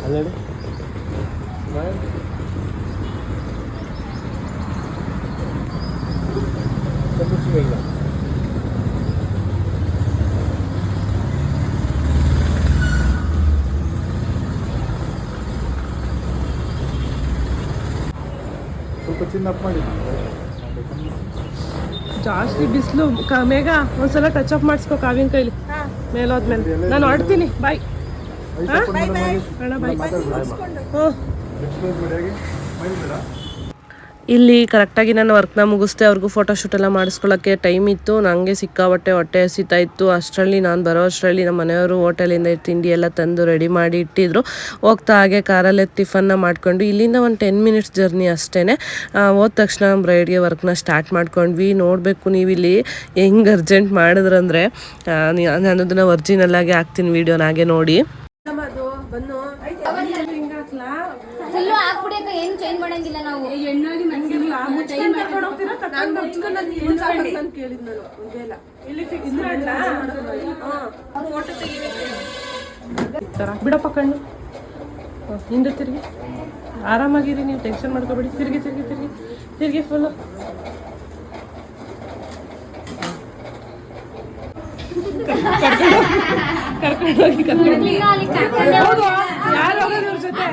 ಅಲ್ಲೇ ಸ್ವಲ್ಪ ಚಿನ್ನ ಅಪ್ ಮಾಡಿ ಜಾಸ್ತಿ ಬಿಸಿಲು ಮೇಘ ಒಂದ್ಸಲ ಟಚ್ ಅಪ್ ಮಾಡಿಸ್ಕೋ ಕಾವಿನ ಕೈಲಿ. ಮೇಲೋದ್ಮೇಲೆ. ನಾನು ಹೊರಡ್ತೀನಿ. ಬಾಯ್ ಅಣ್ಣ ಬಾಯ್ ಹ್ಞೂ ಇಲ್ಲಿ ಕರೆಕ್ಟಾಗಿ ನಾನು ವರ್ಕ್ನ ಮುಗಿಸ್ದೆ, ಅವ್ರಿಗೂ ಫೋಟೋಶೂಟ್ ಎಲ್ಲ ಮಾಡಿಸ್ಕೊಳ್ಳೋಕ್ಕೆ ಟೈಮ್ ಇತ್ತು. ನನಗೆ ಸಿಕ್ಕಾಬಟ್ಟೆ ಹೊಟ್ಟೆ ಹಸಿತಾ ಇತ್ತು. ಅಷ್ಟರಲ್ಲಿ ನಾನು ಬರೋ ಅಷ್ಟರಲ್ಲಿ ನಮ್ಮ ಮನೆಯವರು ಹೋಟೆಲಿಂದ ತಿಂಡಿ ಎಲ್ಲ ತಂದು ರೆಡಿ ಮಾಡಿ ಇಟ್ಟಿದ್ರು. ಹೋಗ್ತಾ ಹಾಗೆ ಕಾರಲ್ಲೇ ಟಿಫನ್ನ ಮಾಡ್ಕೊಂಡು, ಇಲ್ಲಿಂದ ಒಂದು ಟೆನ್ ಮಿನಿಟ್ಸ್ ಜರ್ನಿ ಅಷ್ಟೇ ಹೋದ ತಕ್ಷಣ ಬ್ರೈಡ್ಗೆ ವರ್ಕ್ನ ಸ್ಟಾರ್ಟ್ ಮಾಡ್ಕೊಂಡ್ವಿ. ನೋಡಬೇಕು ನೀವು ಇಲ್ಲಿ ಹೆಂಗೆ ಅರ್ಜೆಂಟ್ ಮಾಡಿದ್ರಂದ್ರೆ ನಾನು ಅದನ್ನು ಒರಿಜಿನಲ್ ಆಗಿ ಹಾಕ್ತೀನಿ ವೀಡಿಯೋನಾಗೆ ನೋಡಿ ಫುಲ್ಲು ಹಾಕ್ಬಿಡಿ ಏನು ಚೇಂಜ್ ಮಾಡಂಗಿಲ್ಲ ನಾವು ಬಿಡಪ್ಪ ಕಣ್ಣು. ಹಿಂದೆ ತಿರುಗಿ. ಆರಾಮಾಗಿರಿ ನೀವು ಟೆನ್ಷನ್ ಮಾಡ್ಕೋಬೇಡಿ. ತಿರುಗಿ ತಿರುಗಿ ತಿರುಗಿ. ತಿರುಗಿ ಫುಲ್ಲು ಕರ್ಕೊಂಡು ಹೋಗಿ ಯಾರು ಹೋಗೋದು ಇವ್ರ ಜೊತೆ?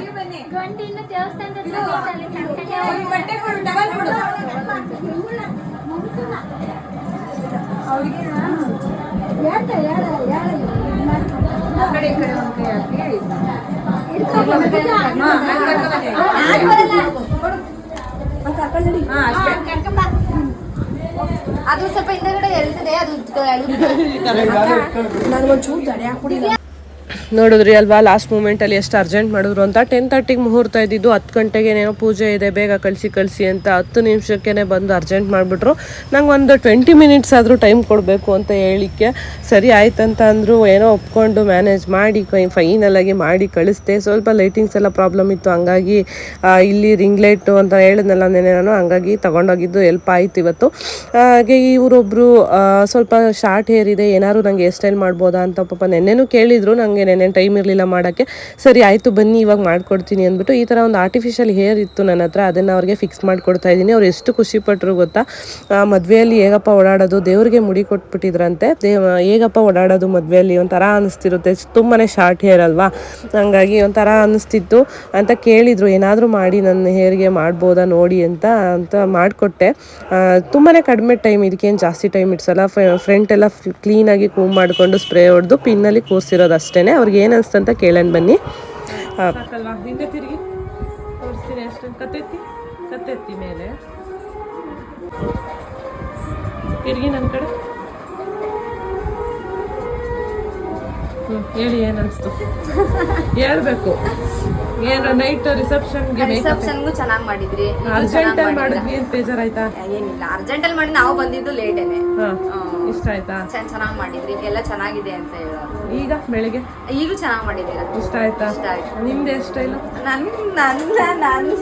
ಎಳ್ತಿದೆ ಅದು ಎಳ್ದು ನೋಡಿದ್ರಿ ಅಲ್ವಾ? ಲಾಸ್ಟ್ ಮೂಮೆಂಟಲ್ಲಿ ಎಷ್ಟು ಅರ್ಜೆಂಟ್ ಮಾಡಿದ್ರು ಅಂತ. ಟೆನ್ ತರ್ಟಿಗೆ ಮುಹೂರ್ತ ಇದ್ದಿದ್ದು ಹತ್ತು ಗಂಟೆಗೆ ಏನೋ ಪೂಜೆ ಇದೆ, ಬೇಗ ಕಳಿಸಿ ಕಳಿಸಿ ಅಂತ ಹತ್ತು ನಿಮಿಷಕ್ಕೇ ಬಂದು ಅರ್ಜೆಂಟ್ ಮಾಡಿಬಿಟ್ರು. ನಂಗೆ ಒಂದು ಟ್ವೆಂಟಿ ಮಿನಿಟ್ಸ್ ಆದರೂ ಟೈಮ್ ಕೊಡಬೇಕು ಅಂತ ಹೇಳಿಕ್ಕೆ ಸರಿ ಆಯ್ತಂತ ಅಂದರು. ಏನೋ ಒಪ್ಕೊಂಡು ಮ್ಯಾನೇಜ್ ಮಾಡಿ ಫೈನಲಾಗಿ ಮಾಡಿ ಕಳಿಸ್ದೆ. ಸ್ವಲ್ಪ ಲೈಟಿಂಗ್ಸ್ ಎಲ್ಲ ಪ್ರಾಬ್ಲಮ್ ಇತ್ತು. ಹಂಗಾಗಿ ಇಲ್ಲಿ ರಿಂಗ್ ಲೈಟು ಅಂತ ಹೇಳಿದ್ನಲ್ಲ ನೆನೆ ನಾನು. ಹಂಗಾಗಿ ತೊಗೊಂಡೋಗಿದ್ದು ಎಲ್ಪ್ ಆಯ್ತು ಇವತ್ತು. ಹಾಗೆ ಇವರೊಬ್ಬರು ಸ್ವಲ್ಪ ಶಾರ್ಟ್ ಹೇರ್ ಇದೆ. ಏನಾದ್ರು ನನಗೆ ಹೇರ್ ಸ್ಟೈಲ್ ಮಾಡ್ಬೋದಾ ಅಂತ ಪಾಪ ನೆನ್ನೆನೂ ಕೇಳಿದ್ರು. ನನಗೆ ನೆನ್ನೆ ಟೈಮ್ ಇರಲಿಲ್ಲ ಮಾಡೋಕ್ಕೆ ಸರಿ ಆಯಿತು ಬನ್ನಿ ಇವಾಗ ಮಾಡ್ಕೊಡ್ತೀನಿ ಅಂದ್ಬಿಟ್ಟು ಈ ಥರ ಒಂದು ಆರ್ಟಿಫಿಷಿಯಲ್ ಹೇರ್ ಇತ್ತು ನನ್ನ ಹತ್ರ ಅದನ್ನು ಅವ್ರಿಗೆ ಫಿಕ್ಸ್ ಮಾಡಿಕೊಡ್ತಾ ಇದ್ದೀನಿ. ಅವ್ರು ಎಷ್ಟು ಖುಷಿಪಟ್ಟರು ಗೊತ್ತಾ? ಆ, ಮದ್ವೆಯಲ್ಲಿ ಹೇಗಪ್ಪ ಓಡಾಡೋದು ದೇವ್ರಿಗೆ ಮುಡಿ ಕೊಟ್ಬಿಟ್ಟಿದ್ರಂತೆ. ದೇವ ಹೇಗಪ್ಪ ಓಡಾಡೋದು ಮದುವೆಯಲ್ಲಿ? ಒಂಥರ ಅನಿಸ್ತಿರುತ್ತೆ. ತುಂಬಾ ಶಾರ್ಟ್ ಹೇರ್ ಅಲ್ವಾ? ಹಂಗಾಗಿ ಒಂಥರ ಅನಿಸ್ತಿತ್ತು. ಅಂತ ಕೇಳಿದರು ಏನಾದರೂ ಮಾಡಿ ನನ್ನ ಹೇರ್ಗೆ ಮಾಡ್ಬೋದಾ ನೋಡಿ ಅಂತ ಅಂತ ಮಾಡಿಕೊಟ್ಟೆ. ತುಂಬಾ ಕಡಿಮೆ ಟೈಮ್ ಇದಕ್ಕೇನು ಜಾಸ್ತಿ ಟೈಮ್ ಇಡ್ಸಲ್ಲ. ಫ್ರಂಟ್ ಎಲ್ಲ ಕ್ಲೀನಾಗಿ ಕೂಮ್ ಮಾಡಿಕೊಂಡು ಸ್ಪ್ರೇ ಹೊಡೆದು ಪಿನ್ನಲ್ಲಿ ಕೂರಿಸಿರೋದು ಅಷ್ಟೇ ಅವ್ರಿಗೆ ಏನು ಅನಿಸ್ತಂತ ಕೇಳೋಣ ಬನ್ನಿ. ಹಿಂದೆ ತಿರುಗಿ. ತೋರಿಸ್ತೀನಿ ಅಷ್ಟೇ. ಕತ್ತೆತ್ತಿ? ಕತ್ತೆತ್ತಿ ಮೇಲೆ. ತಿರುಗಿ ನನ್ನ ಕಡೆ. ಹ್ಞೂ ಹೇಳಿ ಏನು ಅನಿಸ್ತು? ಹೇಳ್ಬೇಕು. ಏನು ನೈಟ್ ರಿಸೆಪ್ಷನ್ಗೆ ರಿಸೆಪ್ಷನ್ಗೂ ಚೆನ್ನಾಗಿ ಮಾಡಿದ್ರಿ. ಅರ್ಜೆಂಟ್ ಅಲ್ಲಿ. ಮಾಡಿದ್ವಿ ಅಂತ ಬೇಜಾರಾಯ್ತಾ? ಏನಿಲ್ಲ. ಅರ್ಜೆಂಟ್ ಅಲ್ಲಿ ಮಾಡಿ ನಾವು ಬಂದಿದ್ದು ಲೇಟೇನೆ ಹಾ ಇಷ್ಟ ಆಯ್ತಾ? ಚೆನ್ನಾಗಿ ಮಾಡಿದ್ರಿ. ಎಲ್ಲ ಚೆನ್ನಾಗಿದೆ ಅಂತ ಹೇಳೋರು. ಈಗ ಬೆಳಿಗ್ಗೆ? ಈಗಲೂ ಚೆನ್ನಾಗಿ ಮಾಡಿದ್ದೀರಾ? ಇಷ್ಟ ಆಯ್ತಾ? ಇಷ್ಟ ಆಯ್ತು. ನಿಮ್ದು ಎಷ್ಟು ಇಲ್ಲ ನನ್ ನನ್ನ ನನ್ನ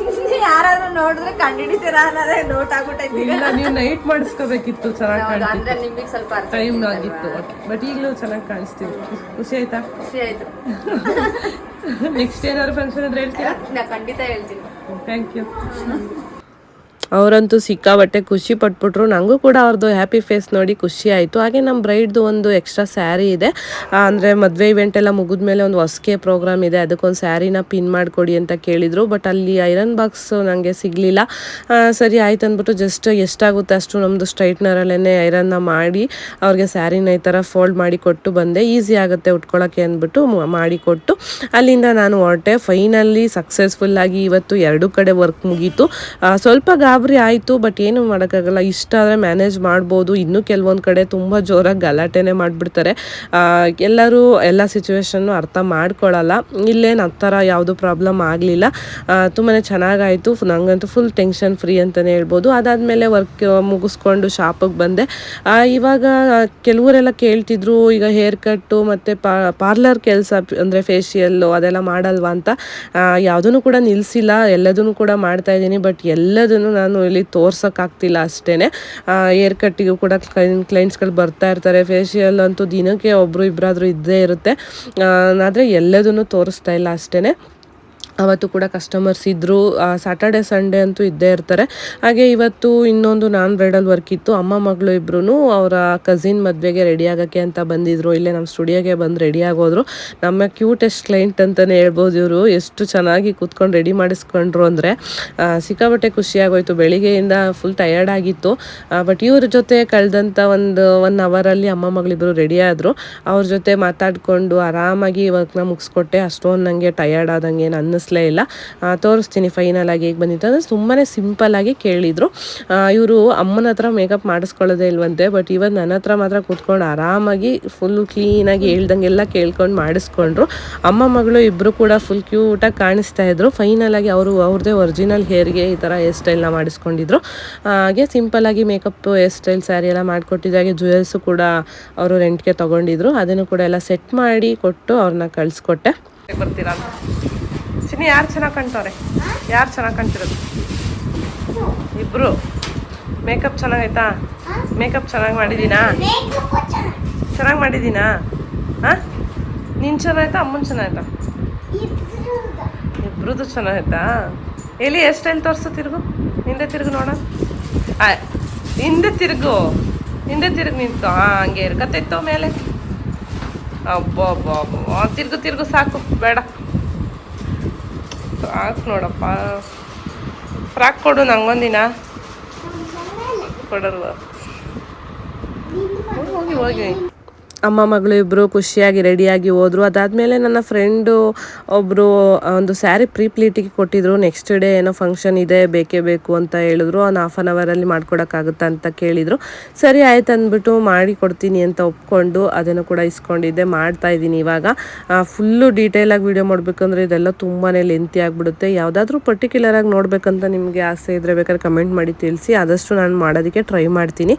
ಯಾರಾದ್ರೂ ನೋಡಿದ್ರೆ ಕಂಡಿಡಿತೀರಾ ಅನ್ನೋದೇ ನೋಟ್ ಆಗ್ಬಿಟ್ಟೈತಿ ಇಲ್ಲ ನೀವು ನೈಟ್ ಮಾಡಿಸ್ಕೋಬೇಕಿತ್ತು ಚೆನ್ನಾಗಿ ಅಂದ್ರೆ ನಿಮಗೆ ಸ್ವಲ್ಪ ಟೈಮ್ ಆಗಿತ್ತು ಬಟ್ ಈಗಲೂ ಚೆನ್ನಾಗಿ ಕಾಣಿಸ್ತೀವಿ ಖುಷಿ ಆಯ್ತಾ? ಖುಷಿ ಆಯ್ತು. [LAUGHS] ನೆಕ್ಸ್ಟ್ ಏನಾದ್ರು ಫಂಕ್ಷನ್ ಅಂದ್ರೆ ಹೇಳ್ತೀರಾ? ನಾ ಖಂಡಿತ ಹೇಳ್ತೀನಿ. ಥ್ಯಾಂಕ್ ಯು ಅವರಂತೂ ಸಿಕ್ಕಾಬಟ್ಟೆ ಖುಷಿ ಪಟ್ಬಿಟ್ರು. ನನಗೂ ಕೂಡ ಅವ್ರದ್ದು ಹ್ಯಾಪಿ ಫೇಸ್ ನೋಡಿ ಖುಷಿ ಆಯಿತು. ಹಾಗೆ ನಮ್ಮ ಬ್ರೈಡ್ದು ಒಂದು ಎಕ್ಸ್ಟ್ರಾ ಸ್ಯಾರಿ ಇದೆ. ಅಂದರೆ ಮದುವೆ ಇವೆಂಟ್ ಎಲ್ಲ ಮುಗಿದ್ಮೇಲೆ ಒಂದು ಹೊಸಕೆ ಪ್ರೋಗ್ರಾಮ್ ಇದೆ. ಅದಕ್ಕೊಂದು ಸ್ಯಾರಿನ ಪಿನ್ ಮಾಡಿಕೊಡಿ ಅಂತ ಕೇಳಿದರು. ಬಟ್ ಅಲ್ಲಿ ಐರನ್ ಬಾಕ್ಸ್ ನನಗೆ ಸಿಗಲಿಲ್ಲ. ಸರಿ ಆಯ್ತು ಅಂದ್ಬಿಟ್ಟು ಜಸ್ಟ್ ಎಷ್ಟಾಗುತ್ತೆ ಅಷ್ಟು ನಮ್ಮದು ಸ್ಟ್ರೈಟ್ನರಲ್ಲೇ ಐರನ್ನ ಮಾಡಿ ಅವ್ರಿಗೆ ಸ್ಯಾರಿನ ಈ ಥರ ಫೋಲ್ಡ್ ಮಾಡಿ ಕೊಟ್ಟು ಬಂದೆ. ಈಸಿ ಆಗುತ್ತೆ ಉಟ್ಕೊಳ್ಳೋಕ್ಕೆ ಅಂದ್ಬಿಟ್ಟು ಮಾಡಿಕೊಟ್ಟು ಅಲ್ಲಿಂದ ನಾನು ಹೊರಟೆ. ಫೈನಲಿ ಸಕ್ಸಸ್ಫುಲ್ಲಾಗಿ ಇವತ್ತು ಎರಡು ಕಡೆ ವರ್ಕ್ ಮುಗೀತು. ಸ್ವಲ್ಪ ಗಾಬರಿ ಆಯಿತು ಬಟ್ ಏನು ಮಾಡೋಕ್ಕಾಗಲ್ಲ. ಇಷ್ಟ ಆದರೆ ಮ್ಯಾನೇಜ್ ಮಾಡ್ಬೋದು. ಇನ್ನೂ ಕೆಲವೊಂದು ಕಡೆ ತುಂಬ ಜೋರಾಗಿ ಗಲಾಟೆನೇ ಮಾಡಿಬಿಡ್ತಾರೆ. ಎಲ್ಲರೂ ಎಲ್ಲ ಸಿಚುವೇಶನ್ನು ಅರ್ಥ ಮಾಡ್ಕೊಳ್ಳಲ್ಲ ಇಲ್ಲೇನು ಆ ಥರ ಯಾವುದು ಪ್ರಾಬ್ಲಮ್ ಆಗಲಿಲ್ಲ. ತುಂಬಾ ಚೆನ್ನಾಗಾಯಿತು. ನನಗಂತೂ ಫುಲ್ ಟೆನ್ಷನ್ ಫ್ರೀ ಅಂತಲೇ ಹೇಳ್ಬೋದು. ಅದಾದಮೇಲೆ ವರ್ಕ್ ಮುಗಿಸ್ಕೊಂಡು ಶಾಪಿಗೆ ಬಂದೆ. ಇವಾಗ ಕೆಲವರೆಲ್ಲ ಕೇಳ್ತಿದ್ರು, ಈಗ ಹೇರ್ ಕಟ್ಟು ಮತ್ತು ಪಾರ್ಲರ್ ಕೆಲಸ ಅಂದರೆ ಫೇಶಿಯಲ್ಲು ಅದೆಲ್ಲ ಮಾಡಲ್ವಾ ಅಂತ. ಯಾವುದನ್ನು ಕೂಡ ನಿಲ್ಲಿಸಿಲ್ಲ ಎಲ್ಲದನ್ನು ಕೂಡ ಮಾಡ್ತಾಯಿದ್ದೀನಿ ಬಟ್ ಎಲ್ಲದನ್ನು ನಾನು ಇಲ್ಲಿ ತೋರ್ಸೋಕ್ಕಾಗ್ತಿಲ್ಲ ಅಷ್ಟೇ ಏರ್ ಕಟ್ಟಿಗೂ ಕೂಡ ಕ್ಲೈಂಟ್ಸ್ಗಳು ಬರ್ತಾ ಇರ್ತಾರೆ. ಫೇಶಿಯಲ್ ಅಂತೂ ದಿನಕ್ಕೆ ಒಬ್ಬರು ಇಬ್ಬರಾದರೂ ಇದ್ದೇ ಇರುತ್ತೆ. ಆದರೆ ಎಲ್ಲದನ್ನು ತೋರಿಸ್ತಾ ಇಲ್ಲ ಅಷ್ಟೇ ಅವತ್ತು ಕೂಡ ಕಸ್ಟಮರ್ಸ್ ಇದ್ದರು ಸ್ಯಾಟರ್ಡೆ ಸಂಡೇ ಅಂತೂ ಇದ್ದೇ ಇರ್ತಾರೆ. ಹಾಗೆ ಇವತ್ತು ಇನ್ನೊಂದು ನಾನ್ ಬ್ರೈಡಲ್ ವರ್ಕ್ ಇತ್ತು. ಅಮ್ಮ, ಮಗಳು ಇಬ್ಬರೂ ಅವರ ಕಸಿನ್ ಮದುವೆಗೆ ರೆಡಿ ಆಗೋಕ್ಕೆ ಅಂತ ಬಂದಿದ್ರು. ಇಲ್ಲೇ ನಮ್ಮ ಸ್ಟುಡಿಯೋಗೆ ಬಂದು ರೆಡಿ ಆಗೋದ್ರು. ನಮ್ಮ ಕ್ಯೂಟೆಸ್ಟ್ ಕ್ಲೈಂಟ್ ಅಂತಲೇ ಹೇಳ್ಬೋದು ಇವರು. ಎಷ್ಟು ಚೆನ್ನಾಗಿ ಕೂತ್ಕೊಂಡು ರೆಡಿ ಮಾಡಿಸ್ಕೊಂಡ್ರು ಅಂದರೆ ಸಿಕ್ಕಾಪಟ್ಟೆ ಖುಷಿಯಾಗೋಯ್ತು ಬೆಳಿಗ್ಗೆಯಿಂದ ಫುಲ್ ಟಯರ್ಡ್ ಆಗಿತ್ತು. ಬಟ್ ಇವ್ರ ಜೊತೆ ಕಳೆದಂಥ ಒಂದು ಒನ್ ಅವರಲ್ಲಿ ಅಮ್ಮ ಮಗಳಿಬ್ಬರು ರೆಡಿ ಆದರು. ಅವ್ರ ಜೊತೆ ಮಾತಾಡಿಕೊಂಡು ಆರಾಮಾಗಿ ವರ್ಕ್ನ ಮುಗಿಸ್ಕೊಟ್ಟೆ. ಅಷ್ಟೊಂದು ನನಗೆ ಟಯರ್ಡ್ ಆದಂಗೆ ಏನು ಅನ್ನಿಸ್ಲೇ ಇಲ್ಲ. ತೋರಿಸ್ತೀನಿ ಫೈನಲ್ ಆಗಿ ಹೇಗೆ ಬಂದಿತ್ತು ಅಂದರೆ ತುಂಬಾ ಸಿಂಪಲ್ ಆಗಿ ಕೇಳಿದರು. ಇವರು ಅಮ್ಮನ ಹತ್ರ ಮೇಕಪ್ ಮಾಡಿಸ್ಕೊಳ್ಳೋದೇ ಇಲ್ವಂತೆ ಬಟ್ ಇವತ್ತು ನನ್ನ ಹತ್ರ ಮಾತ್ರ ಕೂತ್ಕೊಂಡು ಆರಾಮಾಗಿ ಫುಲ್ ಕ್ಲೀನಾಗಿ ಹೇಳ್ದಂಗೆಲ್ಲ ಕೇಳ್ಕೊಂಡು ಮಾಡಿಸ್ಕೊಂಡ್ರು. ಅಮ್ಮ ಮಗಳು ಇಬ್ಬರು ಕೂಡ ಫುಲ್ ಕ್ಯೂಟಾಗಿ ಕಾಣಿಸ್ತಾ ಇದ್ರು. ಫೈನಲ್ ಆಗಿ ಅವರು ಅವ್ರದ್ದೇ ಒರಿಜಿನಲ್ ಹೇರ್ಗೆ ಈ ಥರ ಹೇರ್ ಸ್ಟೈಲ್ನ ಮಾಡಿಸ್ಕೊಂಡಿದ್ರು. ಹಾಗೆ ಸಿಂಪಲ್ ಆಗಿ ಮೇಕಪ್ ಹೇರ್ ಸ್ಟೈಲ್ ಸ್ಯಾರಿ ಎಲ್ಲ ಮಾಡಿಕೊಟ್ಟಿದ್ದು, ಹಾಗೆ ಜುವೆಲ್ಸು ಕೂಡ ಅವರು ರೆಂಟ್ಗೆ ತೊಗೊಂಡಿದ್ರು. ಅದನ್ನು ಕೂಡ ಎಲ್ಲ ಸೆಟ್ ಮಾಡಿ ಕೊಟ್ಟು ಅವ್ರನ್ನ ಕಳಿಸ್ಕೊಟ್ಟೆ. ಬರ್ತೀರಾ ಚಿನ್ನಿ ಯಾರು ಚೆನ್ನಾಗಿ ಕಾಣ್ತವ್ರೆ? ಯಾರು ಚೆನ್ನಾಗಿ ಕಾಣ್ತಿರೋದು? ಇಬ್ರು. ಮೇಕಪ್ ಚೆನ್ನಾಗೈತಾ ಮೇಕಪ್ ಚೆನ್ನಾಗಿ ಮಾಡಿದ್ದೀನಾ? ಚೆನ್ನಾಗಿ ಮಾಡಿದ್ದೀನಾ? ಹಾಂ? ನೀನು ಚೆನ್ನಾಯ್ತಾ ಅಮ್ಮನ ಚೆನ್ನಾಯ್ತಾ ಇಬ್ರದ್ದು ಚೆನ್ನಾಗೈತಾ ಎಲ್ಲಿ, ಎಷ್ಟು ಸ್ಟೈಲ್ ತೋರಿಸು ತಿರುಗು? ಹಿಂದೆ ತಿರುಗು ನೋಡ ಹಿಂದೆ ತಿರುಗು. ಹಿಂದೆ ತಿರುಗು ನಿಂತು ಹಾಂ, ಹಂಗೆ ಇರ್ಕತ್ತೈತೋ ಮೇಲೆ. ಅಬ್ಬಾ ತಿರುಗು ತಿರುಗು ಸಾಕು. ಬೇಡ. ಸಾಕು ನೋಡಪ್ಪ. ಫ್ರಾಕ್ ಕೊಡು ನಂಗೊಂದಿನ. ಕೊಡಲ್ವ? ಹೋಗಿ ಹೋಗಿ. ಅಮ್ಮ ಮಗಳು ಇಬ್ಬರು ಖುಷಿಯಾಗಿ ರೆಡಿಯಾಗಿ ಹೋದರು. ಅದಾದಮೇಲೆ ನನ್ನ ಫ್ರೆಂಡು ಒಬ್ಬರು ಒಂದು ಸ್ಯಾರಿ ಪ್ರೀ ಪ್ಲೀಟಿಗೆ ಕೊಟ್ಟಿದ್ರು. ನೆಕ್ಸ್ಟ್ ಡೇ ಏನೋ ಫಂಕ್ಷನ್ ಇದೆ, ಬೇಕೇ ಬೇಕು ಅಂತ ಹೇಳಿದ್ರು. ಒಂದು ಹಾಫ್ ಆನ್ ಅವರಲ್ಲಿ ಮಾಡ್ಕೊಡೋಕ್ಕಾಗುತ್ತಾ ಅಂತ ಕೇಳಿದರು. ಸರಿ, ಆಯ್ತು ಅಂದ್ಬಿಟ್ಟು ಮಾಡಿ ಕೊಡ್ತೀನಿ ಅಂತ ಒಪ್ಕೊಂಡು ಅದನ್ನು ಕೂಡ ಇಸ್ಕೊಂಡಿದ್ದೆ. ಮಾಡ್ತಾ ಇದ್ದೀನಿ ಇವಾಗ. ಫುಲ್ಲು ಡೀಟೇಲಾಗಿ ವೀಡಿಯೋ ಮಾಡಬೇಕಂದ್ರೆ ಇದೆಲ್ಲ ತುಂಬಾ ಲೆಂತಿ ಆಗಿಬಿಡುತ್ತೆ. ಯಾವುದಾದ್ರೂ ಪರ್ಟಿಕ್ಯುಲರಾಗಿ ನೋಡಬೇಕಂತ ನಿಮಗೆ ಆಸೆ ಇದ್ದರೆ ಬೇಕಾದ್ರೆ ಕಮೆಂಟ್ ಮಾಡಿ ತಿಳಿಸಿ. ಆದಷ್ಟು ನಾನು ಮಾಡೋದಕ್ಕೆ ಟ್ರೈ ಮಾಡ್ತೀನಿ.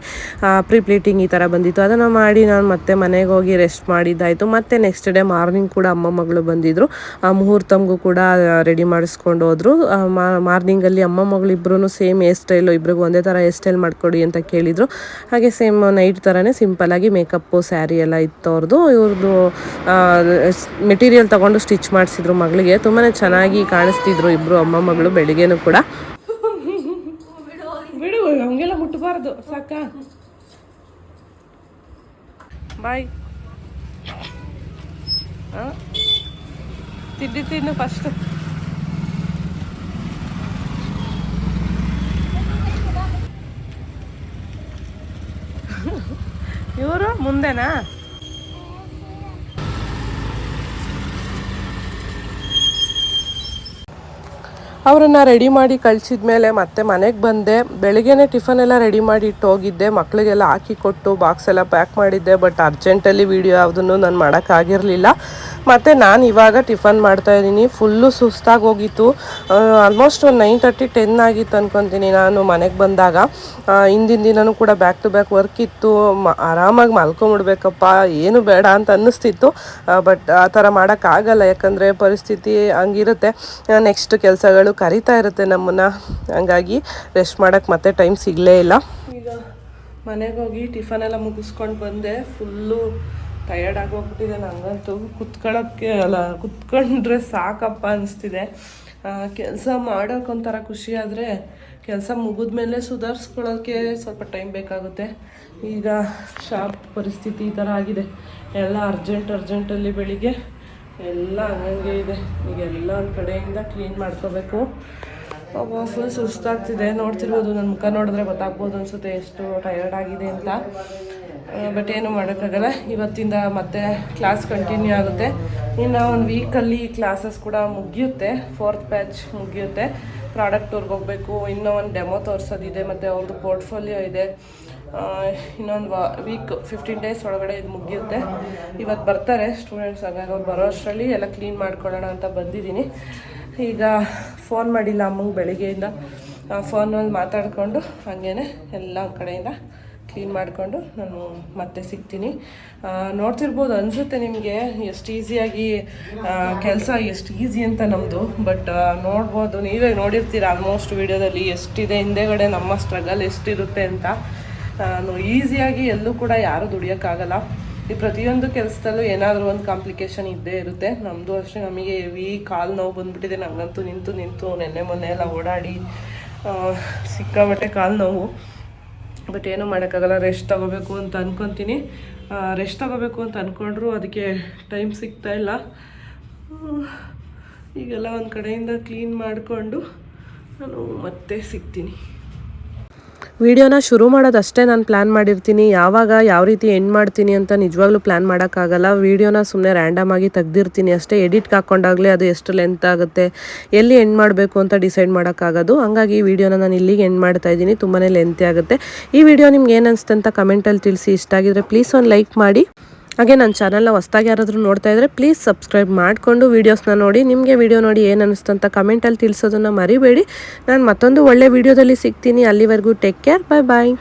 ಪ್ರೀ ಪ್ಲೀಟಿಂಗ್ ಈ ಥರ ಬಂದಿತ್ತು. ಅದನ್ನು ಮಾಡಿ ನಾನು ಮತ್ತೆ ಮನೆಗೆ ಹೋಗಿ ರೆಸ್ಟ್ ಮಾಡಿದ್ದಾಯಿತು. ಮತ್ತೆ ನೆಕ್ಸ್ಟ್ ಡೇ ಮಾರ್ನಿಂಗ್ ಕೂಡ ಅಮ್ಮ ಮಗಳು ಬಂದಿದ್ದರು ಮುಹೂರ್ತಮ್ಗೂ ಕೂಡ ರೆಡಿ ಮಾಡಿಸ್ಕೊಂಡು ಹೋದರು. ಮಾರ್ನಿಂಗಲ್ಲಿ ಅಮ್ಮ ಮಗಳು ಇಬ್ಬರೂ ಸೇಮ್ ಹೇರ್ ಸ್ಟೈಲು ಇಬ್ರಿಗೂ ಒಂದೇ ಥರ ಹೇರ್ ಸ್ಟೈಲ್ ಮಾಡಿಕೊಡಿ ಅಂತ ಕೇಳಿದರು. ಹಾಗೆ ಸೇಮ್ ನೈಟ್ ಥರನೇ ಸಿಂಪಲಾಗಿ ಮೇಕಪ್ಪು ಸ್ಯಾರಿ ಎಲ್ಲ ಇತ್ತು ಅವ್ರದ್ದು ಇವ್ರದ್ದು ಮೆಟೀರಿಯಲ್ ತೊಗೊಂಡು ಸ್ಟಿಚ್ ಮಾಡಿಸಿದ್ರು ಮಗಳಿಗೆ. ತುಂಬಾ ಚೆನ್ನಾಗಿ ಕಾಣಿಸ್ತಿದ್ರು ಇಬ್ಬರು ಅಮ್ಮ ಮಗಳು ಬೆಳಿಗ್ಗೆನೂ ಕೂಡ. ಬಿಡು ಹಂಗೆಲ್ಲ ಮುಟ್ಟಬಾರ್ದು ಸಾಕ? ಬಾಯ್. ತಿಂಡಿ ತಿನ್ನು ಫಸ್ಟ್ ಇವರು ಮುಂದೆನಾ? ಅವರನ್ನು ರೆಡಿ ಮಾಡಿ ಕಳಿಸಿದ ಮೇಲೆ ಮತ್ತೆ ಮನೆಗೆ ಬಂದೆ. ಬೆಳಿಗ್ಗೆನೇ ಟಿಫನ್ ಎಲ್ಲ ರೆಡಿ ಮಾಡಿ ಇಟ್ಟು ಹೋಗಿದ್ದೆ. ಮಕ್ಕಳಿಗೆಲ್ಲ ಹಾಕಿ ಕೊಟ್ಟು ಬಾಕ್ಸ್ ಎಲ್ಲ ಪ್ಯಾಕ್ ಮಾಡಿದ್ದೆ. ಬಟ್ ಅರ್ಜೆಂಟಲ್ಲಿ ವಿಡಿಯೋ ಯಾವುದನ್ನು ನಾನು ಮಾಡೋಕ್ಕಾಗಿರಲಿಲ್ಲ ಮತ್ತು ನಾನು ಇವಾಗ ಟಿಫನ್ ಮಾಡ್ತಾ ಇದ್ದೀನಿ. ಫುಲ್ಲು ಸುಸ್ತಾಗಿ ಹೋಗಿತ್ತು. ಆಲ್ಮೋಸ್ಟ್ ಒಂದು ನೈನ್ ತರ್ಟಿ ಟೆನ್ ಆಗಿತ್ತು ಅನ್ಕೊತೀನಿ ನಾನು ಮನೆಗೆ ಬಂದಾಗ. ಹಿಂದಿನ ದಿನವೂ ಕೂಡ ಬ್ಯಾಕ್ ಟು ಬ್ಯಾಕ್ ವರ್ಕ್ ಇತ್ತು. ಮ, ಆರಾಮಾಗಿ ಮಲ್ಕೊಂಬಿಡ್ಬೇಕಪ್ಪ. ಏನು ಬೇಡ ಅಂತ ಅನ್ನಿಸ್ತಿತ್ತು. ಬಟ್ ಆ ಥರ ಮಾಡೋಕ್ಕಾಗಲ್ಲ ಯಾಕಂದರೆ ಪರಿಸ್ಥಿತಿ ಹಂಗಿರುತ್ತೆ. ನೆಕ್ಸ್ಟ್ ಕೆಲಸಗಳು ಕರಿತಾ ಇರುತ್ತೆ ನಮ್ಮನ್ನು. ಹಂಗಾಗಿ ರೆಸ್ಟ್ ಮಾಡೋಕ್ಕೆ ಮತ್ತೆ ಟೈಮ್ ಸಿಗಲೇ ಇಲ್ಲ. ಈಗ ಮನೆಗೆ ಹೋಗಿ ಟಿಫನ್ ಎಲ್ಲ ಮುಗಿಸ್ಕೊಂಡು ಬಂದೆ. ಫುಲ್ಲು ಟಯರ್ಡ್ ಆಗೋಗ್ಬಿಟ್ಟಿದೆ ನನಗಂತೂ ಕುತ್ಕೊಳ್ಳೋಕ್ಕೆ ಅಲ್ಲ, ಕುತ್ಕೊಂಡ್ರೆ ಸಾಕಪ್ಪ ಅನಿಸ್ತಿದೆ. ಕೆಲಸ ಮಾಡೋಕ್ಕೊಂಥರ ಖುಷಿ ಆದರೆ ಕೆಲಸ ಮುಗಿದ್ಮೇಲೆ ಸುಧಾರಿಸ್ಕೊಳ್ಳೋಕ್ಕೆ ಸ್ವಲ್ಪ ಟೈಮ್ ಬೇಕಾಗುತ್ತೆ. ಈಗ ಶಾಪ್ ಪರಿಸ್ಥಿತಿ ಈ ಥರ ಆಗಿದೆ. ಎಲ್ಲ ಅರ್ಜೆಂಟ್ ಅರ್ಜೆಂಟಲ್ಲಿ ಬೆಳಿಗ್ಗೆ ಎಲ್ಲ ಹಂಗಂಗೆ ಇದೆ. ಈಗ ಎಲ್ಲ ಒಂದು ಕಡೆಯಿಂದ ಕ್ಲೀನ್ ಮಾಡ್ಕೋಬೇಕು. ಅಬ್ಬಾ ಫುಲ್ ಸುಸ್ತಾಗ್ತಿದೆ. ನೋಡ್ತಿರ್ಬೋದು ನನ್ನ ಮುಖ ನೋಡಿದ್ರೆ ಗೊತ್ತಾಗ್ಬೋದು ಅನ್ಸುತ್ತೆ ಎಷ್ಟು ಟಯರ್ಡ್ ಆಗಿದೆ ಅಂತ. ಬಟ್ ಏನು ಮಾಡೋಕ್ಕಾಗಲ್ಲ. ಇವತ್ತಿಂದ ಮತ್ತೆ ಕ್ಲಾಸ್ ಕಂಟಿನ್ಯೂ ಆಗುತ್ತೆ. ಇನ್ನು ಒಂದು ವೀಕಲ್ಲಿ ಕ್ಲಾಸಸ್ ಕೂಡ ಮುಗಿಯುತ್ತೆ. ಫೋರ್ತ್ ಬ್ಯಾಚ್ ಮುಗಿಯುತ್ತೆ. ಪ್ರಾಡಕ್ಟ್ ಅವ್ರಿಗೆ ಹೋಗಬೇಕು. ಇನ್ನೂ ಒಂದು ಡೆಮೋ ತೋರಿಸೋದಿದೆ. ಮತ್ತು ಅವ್ರದ್ದು ಪೋರ್ಟ್ಫೋಲಿಯೋ ಇದೆ. ಇನ್ನೊಂದು ವೀಕ್ ಫಿಫ್ಟೀನ್ ಡೇಸ್ ಒಳಗಡೆ ಇದು ಮುಗಿಯುತ್ತೆ. ಇವತ್ತು ಬರ್ತಾರೆ ಸ್ಟೂಡೆಂಟ್ಸ್ ಹಾಗಾಗಿ ಅವ್ರು ಬರೋ ಅಷ್ಟರಲ್ಲಿ ಎಲ್ಲ ಕ್ಲೀನ್ ಮಾಡ್ಕೊಳ್ಳೋಣ ಅಂತ ಬಂದಿದ್ದೀನಿ. ಈಗ ಫೋನ್ ಮಾಡಿಲ್ಲ ಅಮ್ಮಂಗೆ ಬೆಳಿಗ್ಗೆಯಿಂದ. ಫೋನಲ್ಲಿ ಮಾತಾಡಿಕೊಂಡು ಹಾಗೇ ಎಲ್ಲ ಕಡೆಯಿಂದ ಕ್ಲೀನ್ ಮಾಡಿಕೊಂಡು ನಾನು ಮತ್ತೆ ಸಿಗ್ತೀನಿ. ನೋಡ್ತಿರ್ಬೋದು ಅನಿಸುತ್ತೆ ನಿಮಗೆ ಎಷ್ಟು ಈಸಿಯಾಗಿ ಕೆಲಸ ಎಷ್ಟು ಈಸಿ ಅಂತ ನಮ್ಮದು ಬಟ್ ನೋಡ್ಬೋದು, ನೀವೇ ನೋಡಿರ್ತೀರ ಆಲ್ಮೋಸ್ಟ್ ವಿಡಿಯೋದಲ್ಲಿ ಎಷ್ಟಿದೆ ಹಿಂದೆಗಡೆ ನಮ್ಮ ಸ್ಟ್ರಗಲ್ ಎಷ್ಟಿರುತ್ತೆ ಅಂತ. ಈಸಿಯಾಗಿ ಎಲ್ಲೂ ಕೂಡ ಯಾರೂ ದುಡಿಯೋಕ್ಕಾಗಲ್ಲ. ಈ ಪ್ರತಿಯೊಂದು ಕೆಲಸದಲ್ಲೂ ಏನಾದರೂ ಒಂದು ಕಾಂಪ್ಲಿಕೇಶನ್ ಇದ್ದೇ ಇರುತ್ತೆ. ನಮ್ಮದು ಅಷ್ಟೇ, ನಮಗೆ ಹೆವಿ ಕಾಲು ನೋವು ಬಂದುಬಿಟ್ಟಿದೆ ನನಗಂತೂ ನಿಂತು ನಿಂತು ನೆನ್ನೆ ಮೊನ್ನೆ ಎಲ್ಲ ಓಡಾಡಿ ಸಿಕ್ಕಾಬಟ್ಟೆ ಕಾಲು ನೋವು. ಬಟ್ ಏನೂ ಮಾಡೋಕ್ಕಾಗಲ್ಲ ರೆಸ್ಟ್ ತಗೋಬೇಕು ಅಂತ ಅಂದ್ಕೊತೀನಿ ರೆಸ್ಟ್ ತಗೋಬೇಕು ಅಂತ ಅಂದ್ಕೊಂಡ್ರು ಅದಕ್ಕೆ ಟೈಮ್ ಸಿಗ್ತಾ ಇಲ್ಲ. ಈಗೆಲ್ಲ ಒಂದು ಕಡೆಯಿಂದ ಕ್ಲೀನ್ ಮಾಡಿಕೊಂಡು ನಾನು ಮತ್ತೆ ಸಿಗ್ತೀನಿ. ವಿಡಿಯೋನ ಶುರು ಮಾಡೋದಷ್ಟೇ ನಾನು ಪ್ಲ್ಯಾನ್ ಮಾಡಿರ್ತೀನಿ. ಯಾವಾಗ ಯಾವ ರೀತಿ ಎಂಡ್ ಮಾಡ್ತೀನಿ ಅಂತ ನಿಜವಾಗ್ಲೂ ಪ್ಲ್ಯಾನ್ ಮಾಡೋಕ್ಕಾಗಲ್ಲ. ವಿಡಿಯೋನ ಸುಮ್ಮನೆ ರ್ಯಾಂಡಮ್ ಆಗಿ ತೆಗ್ದಿರ್ತೀನಿ. ಅಷ್ಟೇ ಎಡಿಟ್ಗೆ ಹಾಕ್ಕೊಂಡಾಗಲೇ ಅದು ಎಷ್ಟು ಲೆಂತ್ ಆಗುತ್ತೆ, ಎಲ್ಲಿ ಎಂಡ್ ಮಾಡಬೇಕು ಅಂತ ಡಿಸೈಡ್ ಮಾಡೋಕ್ಕಾಗೋದು. ಹಂಗಾಗಿ ಈ ವಿಡಿಯೋನ ನಾನು ಇಲ್ಲಿಗೆ ಎಂಡ್ ಮಾಡ್ತಾ ಇದ್ದೀನಿ. ತುಂಬಾ ಲೆಂತಿ ಆಗುತ್ತೆ. ಈ ವಿಡಿಯೋ ನಿಮ್ಗೆ ಏನು ಅನಿಸ್ತಂತ ಕಮೆಂಟಲ್ಲಿ ತಿಳಿಸಿ. ಇಷ್ಟ ಆಗಿದ್ರೆ ಪ್ಲೀಸ್ ಒಂದು ಲೈಕ್ ಮಾಡಿ. ಹಾಗೆ ನನ್ನ ಚಾನಲ್ನ ಹೊಸ್ದಾಗಿ ಯಾರಾದರೂ ನೋಡ್ತಾ ಇದ್ದರೆ ಪ್ಲೀಸ್ ಸಬ್ಸ್ಕ್ರೈಬ್ ಮಾಡಿಕೊಂಡು ವೀಡಿಯೋಸ್ನ ನೋಡಿ. ನಿಮಗೆ ವೀಡಿಯೋ ನೋಡಿ ಏನು ಅನಿಸ್ತು ಅಂತ ಕಮೆಂಟಲ್ಲಿ ತಿಳಿಸೋದನ್ನು ಮರಿಬೇಡಿ. ನಾನು ಮತ್ತೊಂದು ಒಳ್ಳೆ ವೀಡಿಯೋದಲ್ಲಿ ಸಿಗ್ತೀನಿ. ಅಲ್ಲಿವರೆಗೂ ಟೇಕ್ ಕೇರ್ ಬಾಯ್ ಬಾಯ್